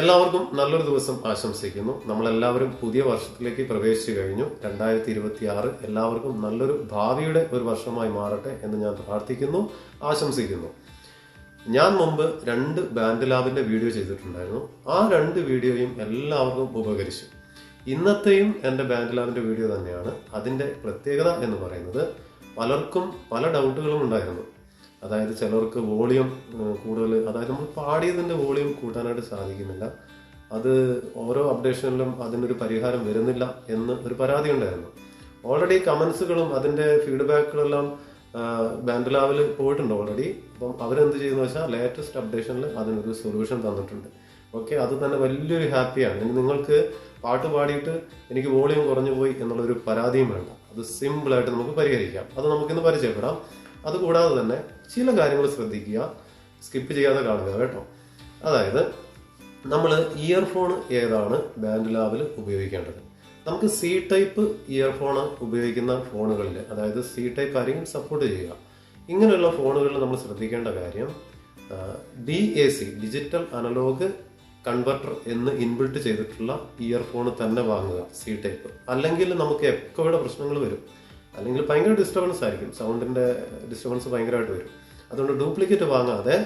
എല്ലാവർക്കും നല്ലൊരു ദിവസം ആശംസിക്കുന്നു. നമ്മളെല്ലാവരും പുതിയ വർഷത്തിലേക്ക് പ്രവേശിച്ചു കഴിഞ്ഞു. രണ്ടായിരത്തി ഇരുപത്തി ആറ് എല്ലാവർക്കും നല്ലൊരു ഭാവിയുടെ ഒരു വർഷമായി മാറട്ടെ എന്ന് ഞാൻ പ്രാർത്ഥിക്കുന്നു ആശംസിക്കുന്നു. ഞാൻ മുമ്പ് രണ്ട് ബാൻഡ് ലാബിന്റെ വീഡിയോ ചെയ്തിട്ടുണ്ടായിരുന്നു. ആ രണ്ട് വീഡിയോയും എല്ലാവർക്കും ഉപകരിച്ചു. ഇന്നത്തെയും എന്റെ ബാൻഡ് ലാബിന്റെ വീഡിയോ തന്നെയാണ്. അതിന്റെ പ്രത്യേകത എന്ന് പറയുന്നത് പലർക്കും പല ഡൗട്ടുകളും ഉണ്ടായിരുന്നു. അതായത് ചിലർക്ക് വോളിയം കൂടുതൽ അതായത് നമ്മൾ പാടിയതിന്റെ വോളിയം കൂട്ടാനായിട്ട് സാധിക്കുന്നില്ല. അത് ഓരോ അപ്ഡേഷനിലും അതിനൊരു പരിഹാരം വരുന്നില്ല എന്ന് ഒരു പരാതി ഉണ്ടായിരുന്നു. ഓൾറെഡി കമൻസുകളും അതിന്റെ ഫീഡ്ബാക്കുകളെല്ലാം ബാൻഡ്ലാവിൽ പോയിട്ടുണ്ട് ഓൾറെഡി അപ്പം അവരെന്ത് ചെയ്യുന്ന വെച്ചാൽ ലേറ്റസ്റ്റ് അപ്ഡേഷനിൽ അതിനൊരു സൊല്യൂഷൻ തന്നിട്ടുണ്ട്. ഓക്കെ അത് തന്നെ വലിയൊരു ഹാപ്പിയാണ് ഇനി നിങ്ങൾക്ക് പാട്ട് പാടിയിട്ട് എനിക്ക് വോളിയം കുറഞ്ഞു പോയി എന്നുള്ളൊരു പരാതിയും വേണ്ട. അത് സിമ്പിളായിട്ട് നമുക്ക് പരിഹരിക്കാം. അത് നമുക്കിന്ന് പരിചയപ്പെടാം. അതുകൂടാതെ തന്നെ ചില കാര്യങ്ങൾ ശ്രദ്ധിക്കുക സ്കിപ്പ് ചെയ്യാതെ കാണുക കേട്ടോ. അതായത് നമ്മൾ ഇയർഫോൺ ഏതാണ് ബാൻഡ് ലാബിൽ ഉപയോഗിക്കേണ്ടത്? നമുക്ക് സി ടൈപ്പ് ഇയർഫോൺ ഉപയോഗിക്കുന്ന ഫോണുകളിൽ അതായത് സി ടൈപ്പ് ആരെങ്കിലും സപ്പോർട്ട് ചെയ്യുക. ഇങ്ങനെയുള്ള ഫോണുകളിൽ നമ്മൾ ശ്രദ്ധിക്കേണ്ട കാര്യം D A C digital analog converter എന്ന് ഇൻബിൽട്ട് ചെയ്തിട്ടുള്ള ഇയർഫോൺ തന്നെ വാങ്ങുക സി ടൈപ്പ് അല്ലെങ്കിൽ നമുക്ക് എക്കോയുടെ പ്രശ്നങ്ങൾ വരും? അല്ലെങ്കിൽ ഭയങ്കര ഡിസ്റ്റർബൻസ് ആയിരിക്കും. സൗണ്ടിന്റെ ഡിസ്റ്റർബൻസ് ഭയങ്കരമായിട്ട് വരും. അതുകൊണ്ട് ഡ്യൂപ്ലിക്കേറ്റ് വാങ്ങാതെ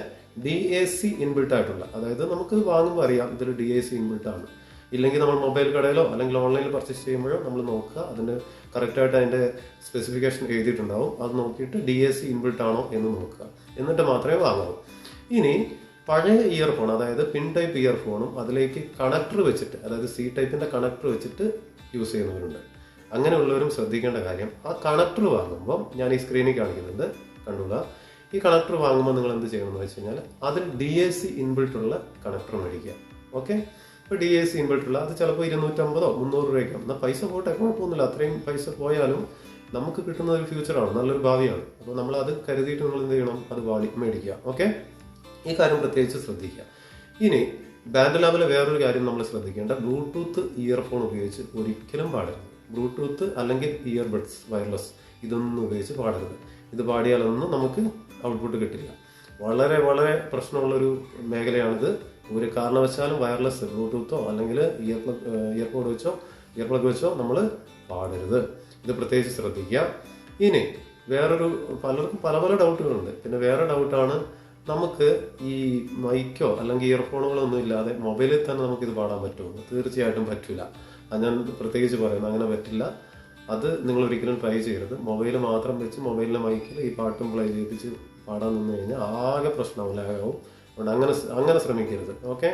ഡി എ സി ഇൻബിൽട്ട് ആയിട്ടുള്ള അതായത് നമുക്ക് വാങ്ങുമ്പോൾ അറിയാം ഇതൊരു ഡി എ സി ഇൻബിൽട്ട് ആണ്. ഇല്ലെങ്കിൽ നമ്മൾ മൊബൈൽ കടയിലോ അല്ലെങ്കിൽ ഓൺലൈനിൽ പർച്ചേസ് ചെയ്യുമ്പോഴോ നമ്മൾ നോക്കുക. അതിന് കറക്റ്റായിട്ട് അതിന്റെ സ്പെസിഫിക്കേഷൻ എഴുതിയിട്ടുണ്ടാവും. അത് നോക്കിയിട്ട് ഡി എ സി ഇൻബിൽട്ട് ആണോ എന്ന് നോക്കുക. എന്നിട്ട് മാത്രമേ വാങ്ങാവൂ. ഇനി പഴയ ഇയർഫോൺ അതായത് പിൻ ടൈപ്പ് ഇയർഫോണും അതിലേക്ക് കണക്ടർ വെച്ചിട്ട് അതായത് സി ടൈപ്പിന്റെ കണക്ടർ വെച്ചിട്ട് യൂസ് ചെയ്യുന്നവരുണ്ട്. അങ്ങനെയുള്ളവരും ശ്രദ്ധിക്കേണ്ട കാര്യം ആ കണക്ടർ വാങ്ങുമ്പോൾ ഞാൻ ഈ സ്ക്രീനിൽ കാണിക്കുന്നുണ്ട്. കണ്ടുക ഈ കണക്ടർ വാങ്ങുമ്പോൾ നിങ്ങൾ എന്ത് ചെയ്യണം എന്ന് വെച്ച് കഴിഞ്ഞാൽ അതിൽ ഡി എ സി ഇൻബിൾട്ടുള്ള കണക്ടർ മേടിക്കുക. ഓക്കെ? ഇപ്പോൾ ഡി എ സി ഇൻബിൾട്ടുള്ള അത് ചിലപ്പോൾ ഇരുന്നൂറ്റമ്പതോ മുന്നൂറ് രൂപയ്ക്കോ. എന്നാൽ പൈസ പോട്ടെ കുഴപ്പമൊന്നുമില്ല. അത്രയും പൈസ പോയാലും നമുക്ക് കിട്ടുന്ന ഒരു ഫ്യൂച്ചറാണ് നല്ലൊരു ഭാവിയാണ്. അപ്പോൾ നമ്മൾ അത് കരുതിയിട്ട് നിങ്ങൾ എന്ത് ചെയ്യണം? അത് വാങ്ങി മേടിക്കുക. ഓക്കെ? ഈ കാര്യം പ്രത്യേകിച്ച് ശ്രദ്ധിക്കുക. ഇനി ബാൻഡ് ലാബിലെ വേറൊരു കാര്യം നമ്മൾ ശ്രദ്ധിക്കേണ്ട. ബ്ലൂടൂത്ത് ഇയർഫോൺ ഉപയോഗിച്ച് ഒരിക്കലും പാടരുത്. ബ്ലൂടൂത്ത് അല്ലെങ്കിൽ ഇയർബഡ്സ് വയർലെസ് ഇതൊന്നും ഉപയോഗിച്ച് പാടരുത്. ഇത് പാടിയാലൊന്നും നമുക്ക് ഔട്ട്പുട്ട് കിട്ടില്ല. വളരെ വളരെ പ്രശ്നമുള്ളൊരു മേഖലയാണിത്. ഒരു കാരണവശാലും വയർലെസ് ബ്ലൂടൂത്തോ അല്ലെങ്കിൽ ഇയർ പ്ലഗ് ഇയർപോഡ് വെച്ചോ ഇയർ വെച്ചോ നമ്മൾ പാടരുത്. ഇത് പ്രത്യേകിച്ച് ശ്രദ്ധിക്കുക. ഇനി വേറൊരു പലർക്കും പല പല ഡൗട്ടുകളുണ്ട്. പിന്നെ വേറെ ഡൗട്ടാണ് നമുക്ക് ഈ മൈക്കോ അല്ലെങ്കിൽ ഇയർഫോണുകളോ ഒന്നും ഇല്ലാതെ മൊബൈലിൽ തന്നെ നമുക്കിത് പാടാൻ പറ്റുമോ? തീർച്ചയായിട്ടും പറ്റില്ല ഞാൻ പ്രത്യേകിച്ച് പറയുന്നു അങ്ങനെ പറ്റില്ല. അത് നിങ്ങൾ ഒരിക്കലും ട്രൈ ചെയ്യരുത്. മൊബൈൽ മാത്രം വെച്ച് മൊബൈലിലെ മൈക്കിൽ ഈ പാട്ടും പ്ലേ ചെയ്യിപ്പിച്ച് പാടാൻ നിന്ന് കഴിഞ്ഞാൽ ആകെ പ്രശ്നമാവും ലാഗാവും അതുകൊണ്ട് അങ്ങനെ അങ്ങനെ ശ്രമിക്കരുത്. ഓക്കെ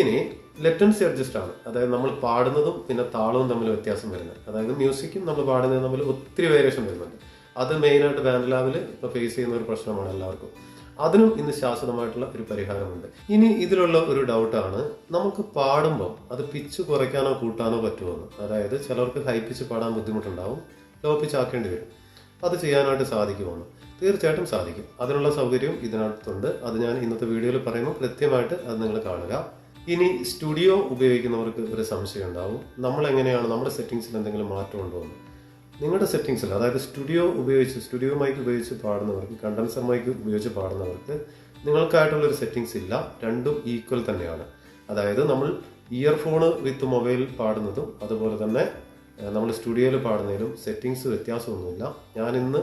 ഇനി ലെറ്റൻസി അഡ്ജസ്റ്റ് ആണ്. അതായത് നമ്മൾ പാടുന്നതും പിന്നെ താളവും തമ്മിൽ വ്യത്യാസം വരുന്നത് അതായത് മ്യൂസിക്കും നമ്മൾ പാടുന്നതും തമ്മിൽ ഒത്തിരി വേരിയേഷൻ വരുന്നുണ്ട്. അത് മെയിനായിട്ട് ബാൻഡ് ലാബിൽ ഇപ്പോൾ ഫേസ് ചെയ്യുന്ന ഒരു പ്രശ്നമാണ് എല്ലാവർക്കും. അതിനും ഇന്ന് ശാശ്വതമായിട്ടുള്ള ഒരു പരിഹാരമുണ്ട്. ഇനി ഇതിലുള്ള ഒരു ഡൗട്ടാണ് നമുക്ക് പാടുമ്പോൾ അത് പിച്ച് കുറയ്ക്കാനോ കൂട്ടാനോ പറ്റുമെന്ന് അതായത് ചിലർക്ക് ഹൈ പിച്ച് പാടാൻ ബുദ്ധിമുട്ടുണ്ടാവും ലോ പിച്ച് ആക്കേണ്ടി വരും. അത് ചെയ്യാനായിട്ട് സാധിക്കുമെന്ന് തീർച്ചയായിട്ടും സാധിക്കും. അതിനുള്ള സൗകര്യം ഇതിനകത്തുണ്ട്. അത് ഞാൻ ഇന്നത്തെ വീഡിയോയിൽ പറയുമ്പോൾ കൃത്യമായിട്ട് അത് നിങ്ങൾ കാണുക. ഇനി സ്റ്റുഡിയോ ഉപയോഗിക്കുന്നവർക്ക് ഒരു സംശയം ഉണ്ടാവും നമ്മൾ എങ്ങനെയാണ് നമ്മുടെ സെറ്റിങ്സിൽ എന്തെങ്കിലും മാറ്റം ഉണ്ടോ എന്ന്. നിങ്ങളുടെ സെറ്റിങ്സിൽ അതായത് സ്റ്റുഡിയോ ഉപയോഗിച്ച് സ്റ്റുഡിയോ മൈക്ക് ഉപയോഗിച്ച് പാടുന്നവർക്ക് കണ്ടൻസർ മൈക്ക് ഉപയോഗിച്ച് പാടുന്നവർക്ക് നിങ്ങൾക്കായിട്ടുള്ള ഒരു സെറ്റിങ്സ് ഇല്ല. രണ്ടും ഈക്വൽ തന്നെയാണ്. അതായത് നമ്മൾ ഇയർഫോണ് വിത്ത് മൊബൈൽ പാടുന്നതും അതുപോലെ തന്നെ നമ്മൾ സ്റ്റുഡിയോയിൽ പാടുന്നതിലും സെറ്റിങ്സ് വ്യത്യാസമൊന്നുമില്ല. ഞാൻ ഇന്ന്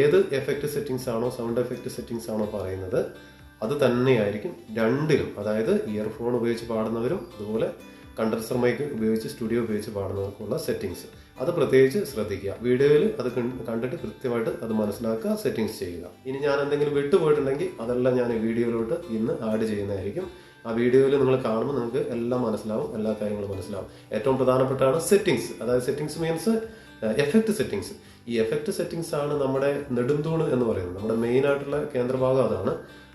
ഏത് എഫക്റ്റ് സെറ്റിങ്സ് ആണോ സൗണ്ട് എഫക്റ്റ് സെറ്റിങ്സ് ആണോ പറയുന്നത് അത് തന്നെയായിരിക്കും രണ്ടിലും. അതായത് ഇയർഫോൺ ഉപയോഗിച്ച് പാടുന്നവരും അതുപോലെ കണ്ടൻസർ മൈക്ക് ഉപയോഗിച്ച് സ്റ്റുഡിയോ ഉപയോഗിച്ച് പാടുന്നവർക്കുള്ള സെറ്റിംഗ്സ് അത് പ്രത്യേകിച്ച് ശ്രദ്ധിക്കുക. വീഡിയോയിൽ അത് കണ്ടിട്ട് കൃത്യമായിട്ട് അത് മനസ്സിലാക്കുക സെറ്റിങ്സ് ചെയ്യുക. ഇനി ഞാൻ എന്തെങ്കിലും വിട്ടുപോയിട്ടുണ്ടെങ്കിൽ അതെല്ലാം ഞാൻ വീഡിയോയിലോട്ട് ഇന്ന് ആഡ് ചെയ്യുന്നതായിരിക്കും. ആ വീഡിയോയിൽ നിങ്ങൾ കാണുമ്പോൾ നിങ്ങൾക്ക് എല്ലാം മനസ്സിലാവും എല്ലാ കാര്യങ്ങളും മനസ്സിലാവും. ഏറ്റവും പ്രധാനപ്പെട്ടാണ് സെറ്റിങ്സ് അതായത് സെറ്റിങ്സ് മീൻസ് എഫക്റ്റ് സെറ്റിങ്സ് ഈ എഫക്റ്റ് സെറ്റിങ്സ് ആണ് നമ്മുടെ നെടുന്തൂണ് എന്ന് പറയുന്നത്. നമ്മുടെ മെയിൻ ആയിട്ടുള്ള കേന്ദ്രഭാഗം അതാണ്.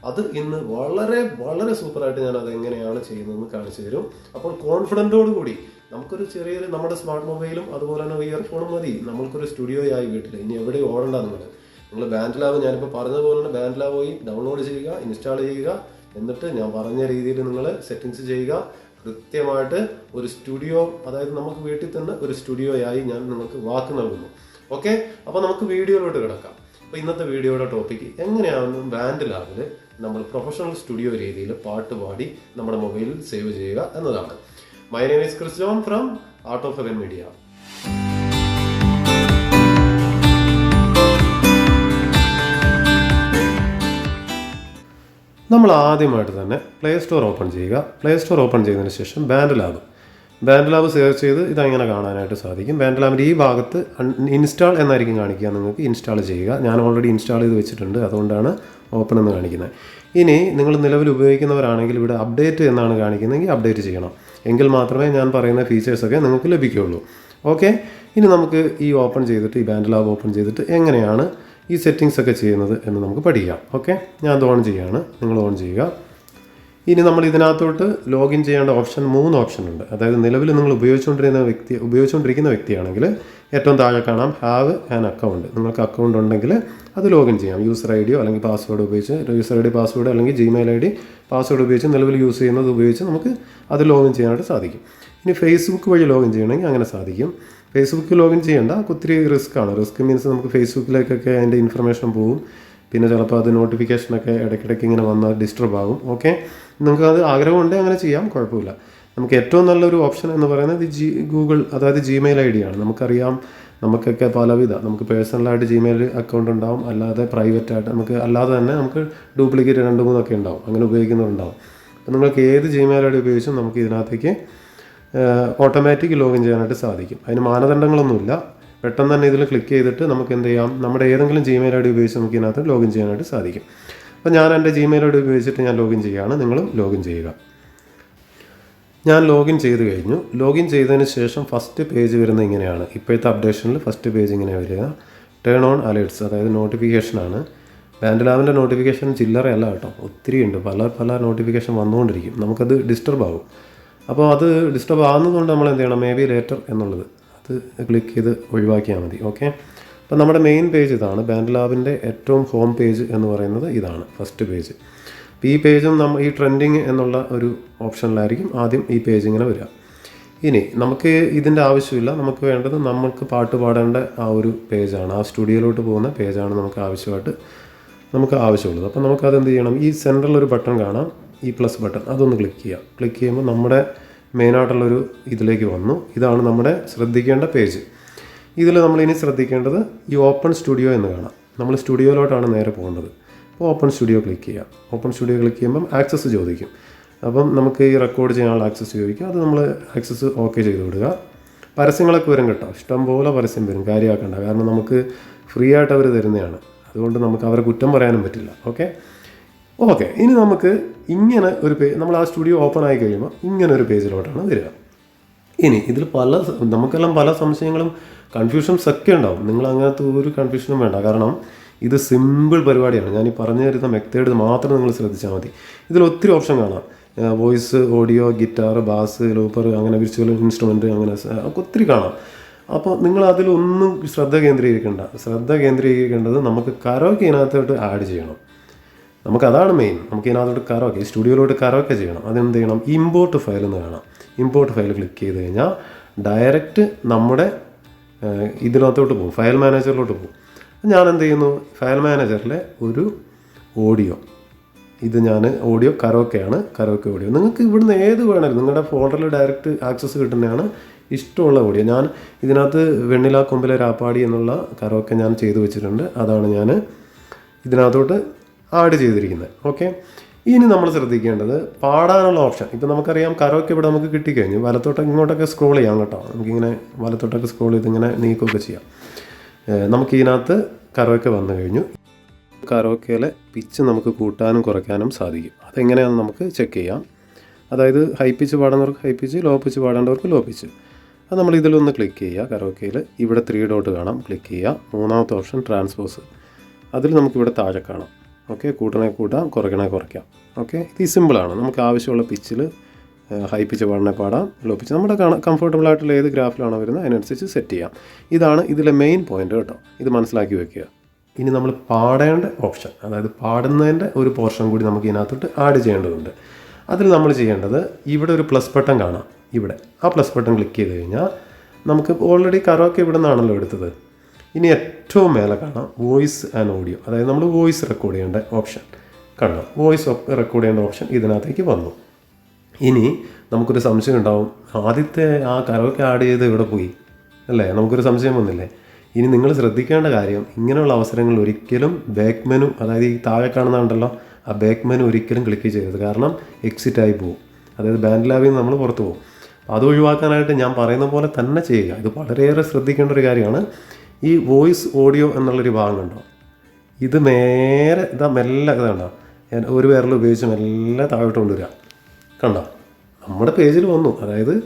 അത് ഇന്ന് വളരെ വളരെ സൂപ്പറായിട്ട് ഞാൻ അത് എങ്ങനെയാണ് ചെയ്യുന്നതെന്ന് കാണിച്ചു തരും. അപ്പോൾ കോൺഫിഡന്റോട് കൂടി നമുക്കൊരു ചെറിയൊരു നമ്മുടെ സ്മാർട്ട് മൊബൈലും അതുപോലെ തന്നെ ഇയർഫോണും മതി. നമ്മൾക്കൊരു സ്റ്റുഡിയോ ആയി വീട്ടിൽ ഇനി എവിടെ ഓടണ്ട നിങ്ങൾ നിങ്ങൾ ബാൻഡ് ലാബ് ഞാനിപ്പോൾ പറഞ്ഞതുപോലെ തന്നെ ബാൻഡ് പോയി ഡൗൺലോഡ് ചെയ്യുക ഇൻസ്റ്റാൾ ചെയ്യുക എന്നിട്ട് ഞാൻ പറഞ്ഞ രീതിയിൽ നിങ്ങൾ സെറ്റിങ്സ് ചെയ്യുക. കൃത്യമായിട്ട് ഒരു സ്റ്റുഡിയോ അതായത് നമുക്ക് വീട്ടിൽ തന്നെ ഒരു സ്റ്റുഡിയോ ആയി ഞാൻ നിങ്ങൾക്ക് വാക്ക് നൽകുന്നു. ഓക്കെ? അപ്പോൾ നമുക്ക് വീഡിയോയിലോട്ട് കിടക്കാം. അപ്പോൾ ഇന്നത്തെ വീഡിയോയുടെ ടോപ്പിക്ക് എങ്ങനെയാണ് ബാൻഡ് ലാബിൽ നമ്മൾ പ്രൊഫഷണൽ സ്റ്റുഡിയോ രീതിയിൽ പാട്ട് പാടി നമ്മുടെ മൊബൈലിൽ സേവ് ചെയ്യുക എന്നതാണ്. My name is Kriston from art of heaven media നമ്മൾ ആദ്യമായിട്ട് തന്നെ പ്ലേ സ്റ്റോർ ഓപ്പൺ ചെയ്യുക. പ്ലേ സ്റ്റോർ ഓപ്പൺ ചെയ്തതിന് ശേഷം band lab band lab search ചെയ്ത് ഇതങ്ങനെ കാണാനായിട്ട് സാധിക്കും. ബാൻഡ് ലാബിന്റെ ഈ ഭാഗത്ത് ഇൻസ്റ്റാൾ എന്നായിരിക്കും കാണിക്കുക. നിങ്ങൾക്ക് ഇൻസ്റ്റാൾ ചെയ്യുക. ഞാൻ ഓൾറെഡി ഇൻസ്റ്റാൾ ചെയ്ത് വെച്ചിട്ടുണ്ട്. അതുകൊണ്ടാണ് ഓപ്പൺ എന്ന് കാണിക്കുന്നത്. ഇനി നിങ്ങൾ നിലവിൽ ഉപയോഗിക്കുന്നവരാണെങ്കിൽ ഇവിടെ അപ്ഡേറ്റ് എന്നാണ് കാണിക്കുന്നതെങ്കിൽ അപ്ഡേറ്റ് ചെയ്യണം. എങ്കിൽ മാത്രമേ ഞാൻ പറയുന്ന ഫീച്ചേഴ്സൊക്കെ നിങ്ങൾക്ക് ലഭിക്കുകയുള്ളൂ. ഓക്കെ ഇനി നമുക്ക് ഈ ഓപ്പൺ ചെയ്തിട്ട് ഈ ബാൻഡ് ലാബ് ഓപ്പൺ ചെയ്തിട്ട് എങ്ങനെയാണ് ഈ സെറ്റിങ്സ് ഒക്കെ ചെയ്യുന്നത് എന്ന് നമുക്ക് പഠിക്കാം. ഓക്കെ ഞാൻ അത് ഓൺ ചെയ്യുകയാണ് നിങ്ങൾ ഓൺ ചെയ്യുക. ഇനി നമ്മൾ ഇതിനകത്തോട്ട് ലോഗിൻ ചെയ്യേണ്ട ഓപ്ഷൻ മൂന്ന് ഓപ്ഷൻ ഉണ്ട്. അതായത് നിലവിൽ നിങ്ങൾ ഉപയോഗിച്ചുകൊണ്ടിരുന്ന വ്യക്തി ഉപയോഗിച്ചുകൊണ്ടിരിക്കുന്ന വ്യക്തിയാണെങ്കിൽ ഏറ്റവും താഴെ കാണാം. ഹാവ് ആൻ അക്കൗണ്ട് നിങ്ങൾക്ക് അക്കൗണ്ട് ഉണ്ടെങ്കിൽ അത് ലോഗിൻ ചെയ്യാം. യൂസർ ഐ ഡിയോ അല്ലെങ്കിൽ പാസ്വേഡ് ഉപയോഗിച്ച് യൂസർ ഐ ഡി പാസ്വേഡ് അല്ലെങ്കിൽ ജിമെയിൽ ഐ ഡി പാസ്വേഡ് ഉപയോഗിച്ച് നിലവിൽ യൂസ് ചെയ്യുന്നത് ഉപയോഗിച്ച് നമുക്ക് അത് ലോഗിൻ ചെയ്യാനായിട്ട് സാധിക്കും. ഇനി ഫേസ്ബുക്ക് വഴി ലോഗിൻ ചെയ്യണമെങ്കിൽ അങ്ങനെ സാധിക്കും. ഫേസ്ബുക്ക് ലോഗിൻ ചെയ്യേണ്ട ഒത്തിരി റിസ്ക് ആണ്. റിസ്ക് മീൻസ് നമുക്ക് ഫേസ്ബുക്കിലേക്കൊക്കെ അതിന്റെ ഇൻഫർമേഷൻ പോകും പിന്നെ ചിലപ്പോൾ അത് നോട്ടിഫിക്കേഷനൊക്കെ ഇടയ്ക്കിടയ്ക്ക് ഇങ്ങനെ വന്നാൽ ഡിസ്റ്റർബ് ആകും ഓക്കെ നിങ്ങൾക്ക് അത് ആഗ്രഹമുണ്ട് അങ്ങനെ ചെയ്യാം. കുഴപ്പമില്ല. നമുക്ക് ഏറ്റവും നല്ലൊരു ഓപ്ഷൻ എന്ന് പറയുന്നത് ജി ഗൂഗിൾ അതായത് ജിമെയിൽ ഐ ഡി ആണ്. നമുക്കറിയാം നമുക്കൊക്കെ പലവിധ നമുക്ക് പേഴ്സണലായിട്ട് ജിമെയിൽ അക്കൗണ്ട് ഉണ്ടാവും അല്ലാതെ പ്രൈവറ്റ് ആയിട്ട് നമുക്ക് അല്ലാതെ തന്നെ നമുക്ക് ഡ്യൂപ്ലിക്കേറ്റ് രണ്ട് മൂന്നൊക്കെ ഉണ്ടാവും അങ്ങനെ ഉപയോഗിക്കുന്നുണ്ടാവും അപ്പം നിങ്ങൾക്ക് ഏത് ജിമെയിൽ ഐ ഡി ഉപയോഗിച്ചും നമുക്ക് ഇതിനകത്തേക്ക് ഓട്ടോമാറ്റിക് ലോഗിൻ ചെയ്യാനായിട്ട് സാധിക്കും. അതിന് മാനദണ്ഡങ്ങളൊന്നുമില്ല. പെട്ടെന്ന് തന്നെ ഇതിൽ ക്ലിക്ക് ചെയ്തിട്ട് നമുക്ക് എന്ത് ചെയ്യാം നമ്മുടെ ഏതെങ്കിലും ജിമെയിൽ ഐ ഡി ഉപയോഗിച്ച് നമുക്ക് ഇതിനകത്ത് ലോഗിൻ ചെയ്യാനായിട്ട് സാധിക്കും. അപ്പോൾ ഞാൻ എന്റെ ജിമെയിൽ ഐ ഡി ഉപയോഗിച്ചിട്ട് ഞാൻ ലോഗിൻ ചെയ്യുകയാണ്. നിങ്ങളും ലോഗിൻ ചെയ്യുക. ഞാൻ ലോഗിൻ ചെയ്ത് കഴിഞ്ഞു. ലോഗിൻ ചെയ്തതിന് ശേഷം ഫസ്റ്റ് പേജ് വരുന്നത് ഇങ്ങനെയാണ്. ഇപ്പോഴത്തെ അപ്ഡേഷനിൽ ഫസ്റ്റ് പേജ് ഇങ്ങനെ വരിക. ടേൺ ഓൺ അലേർട്സ് അതായത് നോട്ടിഫിക്കേഷനാണ് ബാൻഡ് ലാബിന്റെ നോട്ടിഫിക്കേഷൻ ചില്ലറയല്ല കേട്ടോ. ഒത്തിരി ഉണ്ട്. പല പല നോട്ടിഫിക്കേഷൻ വന്നുകൊണ്ടിരിക്കും. നമുക്കത് ഡിസ്റ്റർബ് ആകും അപ്പോൾ അത് ഡിസ്റ്റർബ് ആകുന്നതുകൊണ്ട് നമ്മൾ എന്ത് ചെയ്യണം? മേ ബി ലേറ്റർ എന്നുള്ളത്. അത് ക്ലിക്ക് ചെയ്ത് ഒഴിവാക്കിയാൽ മതി. ഓക്കെ അപ്പോൾ നമ്മുടെ മെയിൻ പേജ് ഇതാണ്. ബാൻഡ് ലാബിന്റെ ഏറ്റവും ഹോം പേജ് എന്ന് പറയുന്നത് ഇതാണ്. ഫസ്റ്റ് പേജ് ഈ പേജും നമ്മൾ ഈ ട്രെൻഡിങ് എന്നുള്ള ഒരു ഓപ്ഷനിലായിരിക്കും ആദ്യം ഈ പേജ് ഇങ്ങനെ വരിക. ഇനി നമുക്ക് ഇതിന്റെ ആവശ്യമില്ല. നമുക്ക് വേണ്ടത് നമുക്ക് പാട്ട് പാടേണ്ട ആ ഒരു പേജാണ് ആ സ്റ്റുഡിയോയിലോട്ട് പോകുന്ന പേജാണ് നമുക്ക് ആവശ്യമായിട്ട് നമുക്ക് ആവശ്യമുള്ളത്. അപ്പോൾ നമുക്കത് എന്ത് ചെയ്യണം? ഈ സെന്ററിൽ ഒരു ബട്ടൺ കാണാം. ഈ പ്ലസ് ബട്ടൺ അതൊന്ന് ക്ലിക്ക് ചെയ്യാം. ക്ലിക്ക് ചെയ്യുമ്പോൾ നമ്മുടെ മെയിനായിട്ടുള്ളൊരു ഇതിലേക്ക് വന്നു. ഇതാണ് നമ്മുടെ ശ്രദ്ധിക്കേണ്ട പേജ് ഇതിൽ നമ്മളിനി ശ്രദ്ധിക്കേണ്ടത് ഈ ഓപ്പൺ സ്റ്റുഡിയോ എന്ന് കാണാം. നമ്മൾ സ്റ്റുഡിയോയിലോട്ടാണ് നേരെ പോകേണ്ടത്. ഓപ്പൺ സ്റ്റുഡിയോ ക്ലിക്ക് ചെയ്യാം. ഓപ്പൺ സ്റ്റുഡിയോ ക്ലിക്ക് ചെയ്യുമ്പം ആക്സസ് ചോദിക്കും. അപ്പം നമുക്ക് ഈ റെക്കോർഡ് ചെയ്യാനുള്ള ആക്സസ് ചോദിക്കും. അത് നമ്മൾ ആക്സസ് ഓക്കെ ചെയ്ത് വിടുക. പരസ്യങ്ങളൊക്കെ വരും കേട്ടോ. ഇഷ്ടംപോലെ പരസ്യം വരും. കാര്യമാക്കണ്ട. കാരണം നമുക്ക് ഫ്രീ ആയിട്ട് അവർ തരുന്നതാണ്. അതുകൊണ്ട് നമുക്ക് അവരെ കുറ്റം പറയാനും പറ്റില്ല. ഓക്കെ ഓക്കെ ഇനി നമുക്ക് ഇങ്ങനെ ഒരു പേ നമ്മൾ ആ സ്റ്റുഡിയോ ഓപ്പൺ ആയി കഴിയുമ്പോൾ ഇങ്ങനെ ഒരു പേജിലോട്ടാണ് വരിക. ഇനി ഇതിൽ പല നമുക്കെല്ലാം പല സംശയങ്ങളും കൺഫ്യൂഷൻസ് ഒക്കെ ഉണ്ടാവും. നിങ്ങൾ അങ്ങനത്തെ ഒരു കൺഫ്യൂഷനും വേണ്ട. കാരണം ഇത് സിമ്പിൾ പരിപാടിയാണ്. ഞാൻ ഈ പറഞ്ഞു തരുന്ന മെത്തേഡ് മാത്രം നിങ്ങൾ ശ്രദ്ധിച്ചാൽ മതി. ഇതിൽ ഒത്തിരി ഓപ്ഷൻ കാണാം. Voice audio guitar bass looper അങ്ങനെ വിർച്വൽ ഇൻസ്ട്രുമെന്റ് അങ്ങനെ ഒത്തിരി കാണാം. അപ്പോൾ നിങ്ങൾ അതിലൊന്നും ശ്രദ്ധ കേന്ദ്രീകരിക്കേണ്ട. ശ്രദ്ധ കേന്ദ്രീകരിക്കേണ്ടത് നമുക്ക് കരോക്കെ ഇതിനകത്തോട്ട് ആഡ് ചെയ്യണം. നമുക്ക് അതാണ് മെയിൻ നമുക്ക് ഇതിനകത്തോട്ട് കരോക്കെ സ്റ്റുഡിയോയിലോട്ട് കരോക്കെ ചെയ്യണം. അതെന്ത് ചെയ്യണം? ഇമ്പോർട്ട് ഫയൽ എന്ന് കാണാം. ഇമ്പോർട്ട് ഫയൽ ക്ലിക്ക് ചെയ്ത് കഴിഞ്ഞാൽ ഡയറക്റ്റ് നമ്മുടെ ഇതിനകത്തോട്ട് പോകും. ഫയൽ മാനേജറിലോട്ട് പോകും. ഞാൻ എന്ത് ചെയ്യുന്നു ഫയൽ മാനേജറിലെ ഒരു ഓഡിയോ. ഇത് ഞാൻ ഓഡിയോ കരോക്കെയാണ് കരോക്കെ ഓഡിയോ. നിങ്ങൾക്ക് ഇവിടുന്ന് ഏത് വേണമെങ്കിലും നിങ്ങളുടെ ഫോണിൽ ഡയറക്റ്റ് ആക്സസ് കിട്ടുന്നതാണ് ഇഷ്ടമുള്ള ഓഡിയോ. ഞാൻ ഇതിനകത്ത് വെണ്ണില കൊമ്പിലെ രാപ്പാടി എന്നുള്ള കരോക്കെ ഞാൻ ചെയ്തു വെച്ചിട്ടുണ്ട്. അതാണ് ഞാൻ ഇതിനകത്തോട്ട് ആഡ് ചെയ്തിരിക്കുന്നത്. ഓക്കെ? ഇനി നമ്മൾ ശ്രദ്ധിക്കേണ്ടത് പാടാനുള്ള ഓപ്ഷൻ. ഇപ്പം നമുക്കറിയാം കരോക്കെ ഇവിടെ നമുക്ക് കിട്ടിക്കഴിഞ്ഞു. വലത്തോട്ട് ഇങ്ങോട്ടൊക്കെ സ്ക്രോൾ ചെയ്യാം കേട്ടോ. നമുക്കിങ്ങനെ വലത്തോട്ടൊക്കെ സ്ക്രോൾ ചെയ്ത് ഇങ്ങനെ നീക്കുകയൊക്കെ ചെയ്യാം. ഏഹ് നമുക്ക് ഇതിനകത്ത് കരോക്കെ വന്നു കഴിഞ്ഞു. കറോക്കയിലെ പിച്ച് നമുക്ക് കൂട്ടാനും കുറയ്ക്കാനും സാധിക്കും. അതെങ്ങനെയാണെന്ന് നമുക്ക് ചെക്ക് ചെയ്യാം. അതായത് ഹൈ പിച്ച് പാടുന്നവർക്ക് ഹൈ പിച്ച് ലോ പിച്ച് പാടേണ്ടവർക്ക് ലോ പിച്ച് അത് നമ്മൾ ഇതിലൊന്ന് ക്ലിക്ക് ചെയ്യുക കറോക്കയിൽ ഇവിടെ ത്രീ ഡോട്ട് കാണാം. ക്ലിക്ക് ചെയ്യുക. മൂന്നാമത്തെ ഓപ്ഷൻ ട്രാൻസ്പോസ് അതിൽ നമുക്കിവിടെ താഴെ കാണാം. ഓക്കെ കൂട്ടണേ കൂട്ടാം കുറയ്ക്കണേ കുറയ്ക്കാം. ഓക്കെ ഇത് സിമ്പിളാണ് നമുക്ക് ആവശ്യമുള്ള പിച്ചിൽ ഹൈ പിച്ച് പാടണേ പാടാം ലോ പിച്ച് നമ്മുടെ കംഫർട്ടബിൾ ആയിട്ടുള്ള ഏത് ഗ്രാഫിലാണോ വരുന്നത് അതിനനുസരിച്ച് സെറ്റ് ചെയ്യാം. ഇതാണ് ഇതിലെ മെയിൻ പോയിന്റ് കേട്ടോ. ഇത് മനസ്സിലാക്കി വെക്കുക. ഇനി നമ്മൾ പാടേണ്ട ഓപ്ഷൻ അതായത് പാടുന്നതിന്റെ ഒരു പോർഷൻ കൂടി നമുക്ക് ഇതിനകത്തോട്ട് ആഡ് ചെയ്യേണ്ടതുണ്ട്. അതിൽ നമ്മൾ ചെയ്യേണ്ടത് ഇവിടെ ഒരു പ്ലസ് ബട്ടൺ കാണാം ഇവിടെ. ആ പ്ലസ് ബട്ടൺ ക്ലിക്ക് ചെയ്ത് കഴിഞ്ഞാൽ നമുക്ക് ഓൾറെഡി കറോക്കെ ഇവിടെ നിന്നാണല്ലോ എടുത്തത്. ഇനി ഏറ്റവും മേലെ കാണാം വോയിസ് ആൻഡ് ഓഡിയോ അതായത് നമ്മൾ വോയിസ് റെക്കോർഡ് ചെയ്യേണ്ട ഓപ്ഷൻ കണ്ടോ? വോയിസ് റെക്കോർഡ് ചെയ്യേണ്ട ഓപ്ഷൻ ഇതിനകത്തേക്ക് വന്നു. ഇനി നമുക്കൊരു സംശയം ഉണ്ടാവും. ആദ്യത്തെ ആ കരോക്കെ ആഡ് ചെയ്ത് ഇവിടെ പോയി. അല്ലേ? നമുക്കൊരു സംശയം വന്നില്ലേ? ഇനി നിങ്ങൾ ശ്രദ്ധിക്കേണ്ട കാര്യം ഇങ്ങനെയുള്ള അവസരങ്ങളിൽ ഒരിക്കലും ബാക്ക് മെനു അതായത് ഈ താഴെ കാണുന്നുണ്ടല്ലോ ആ ബാക്ക് മെനു ഒരിക്കലും ക്ലിക്ക് ചെയ്യരുത്. കാരണം എക്സിറ്റ് ആയി പോകും അതായത് ബാൻഡ് ലാബിൽ നിന്ന് നമ്മൾ പുറത്തു പോകും അത് ഒഴിവാക്കാനായിട്ട് ഞാൻ പറയുന്ന പോലെ തന്നെ ചെയ്യുക. ഇത് വളരെയേറെ ശ്രദ്ധിക്കേണ്ട ഒരു കാര്യമാണ്. ഈ വോയിസ് ഓഡിയോ എന്നുള്ളൊരു ഭാഗം കണ്ടോ ഇത് നേരെ ഇതാ മെല്ലെ ഇതാണ്ടോ ഞാൻ ഒരു വിരൽ ഉപയോഗിച്ച് മെല്ലെ താഴോട്ട് കൊണ്ടുവരിക. കണ്ടോ? നമ്മുടെ പേജിൽ വന്നു. അതായത്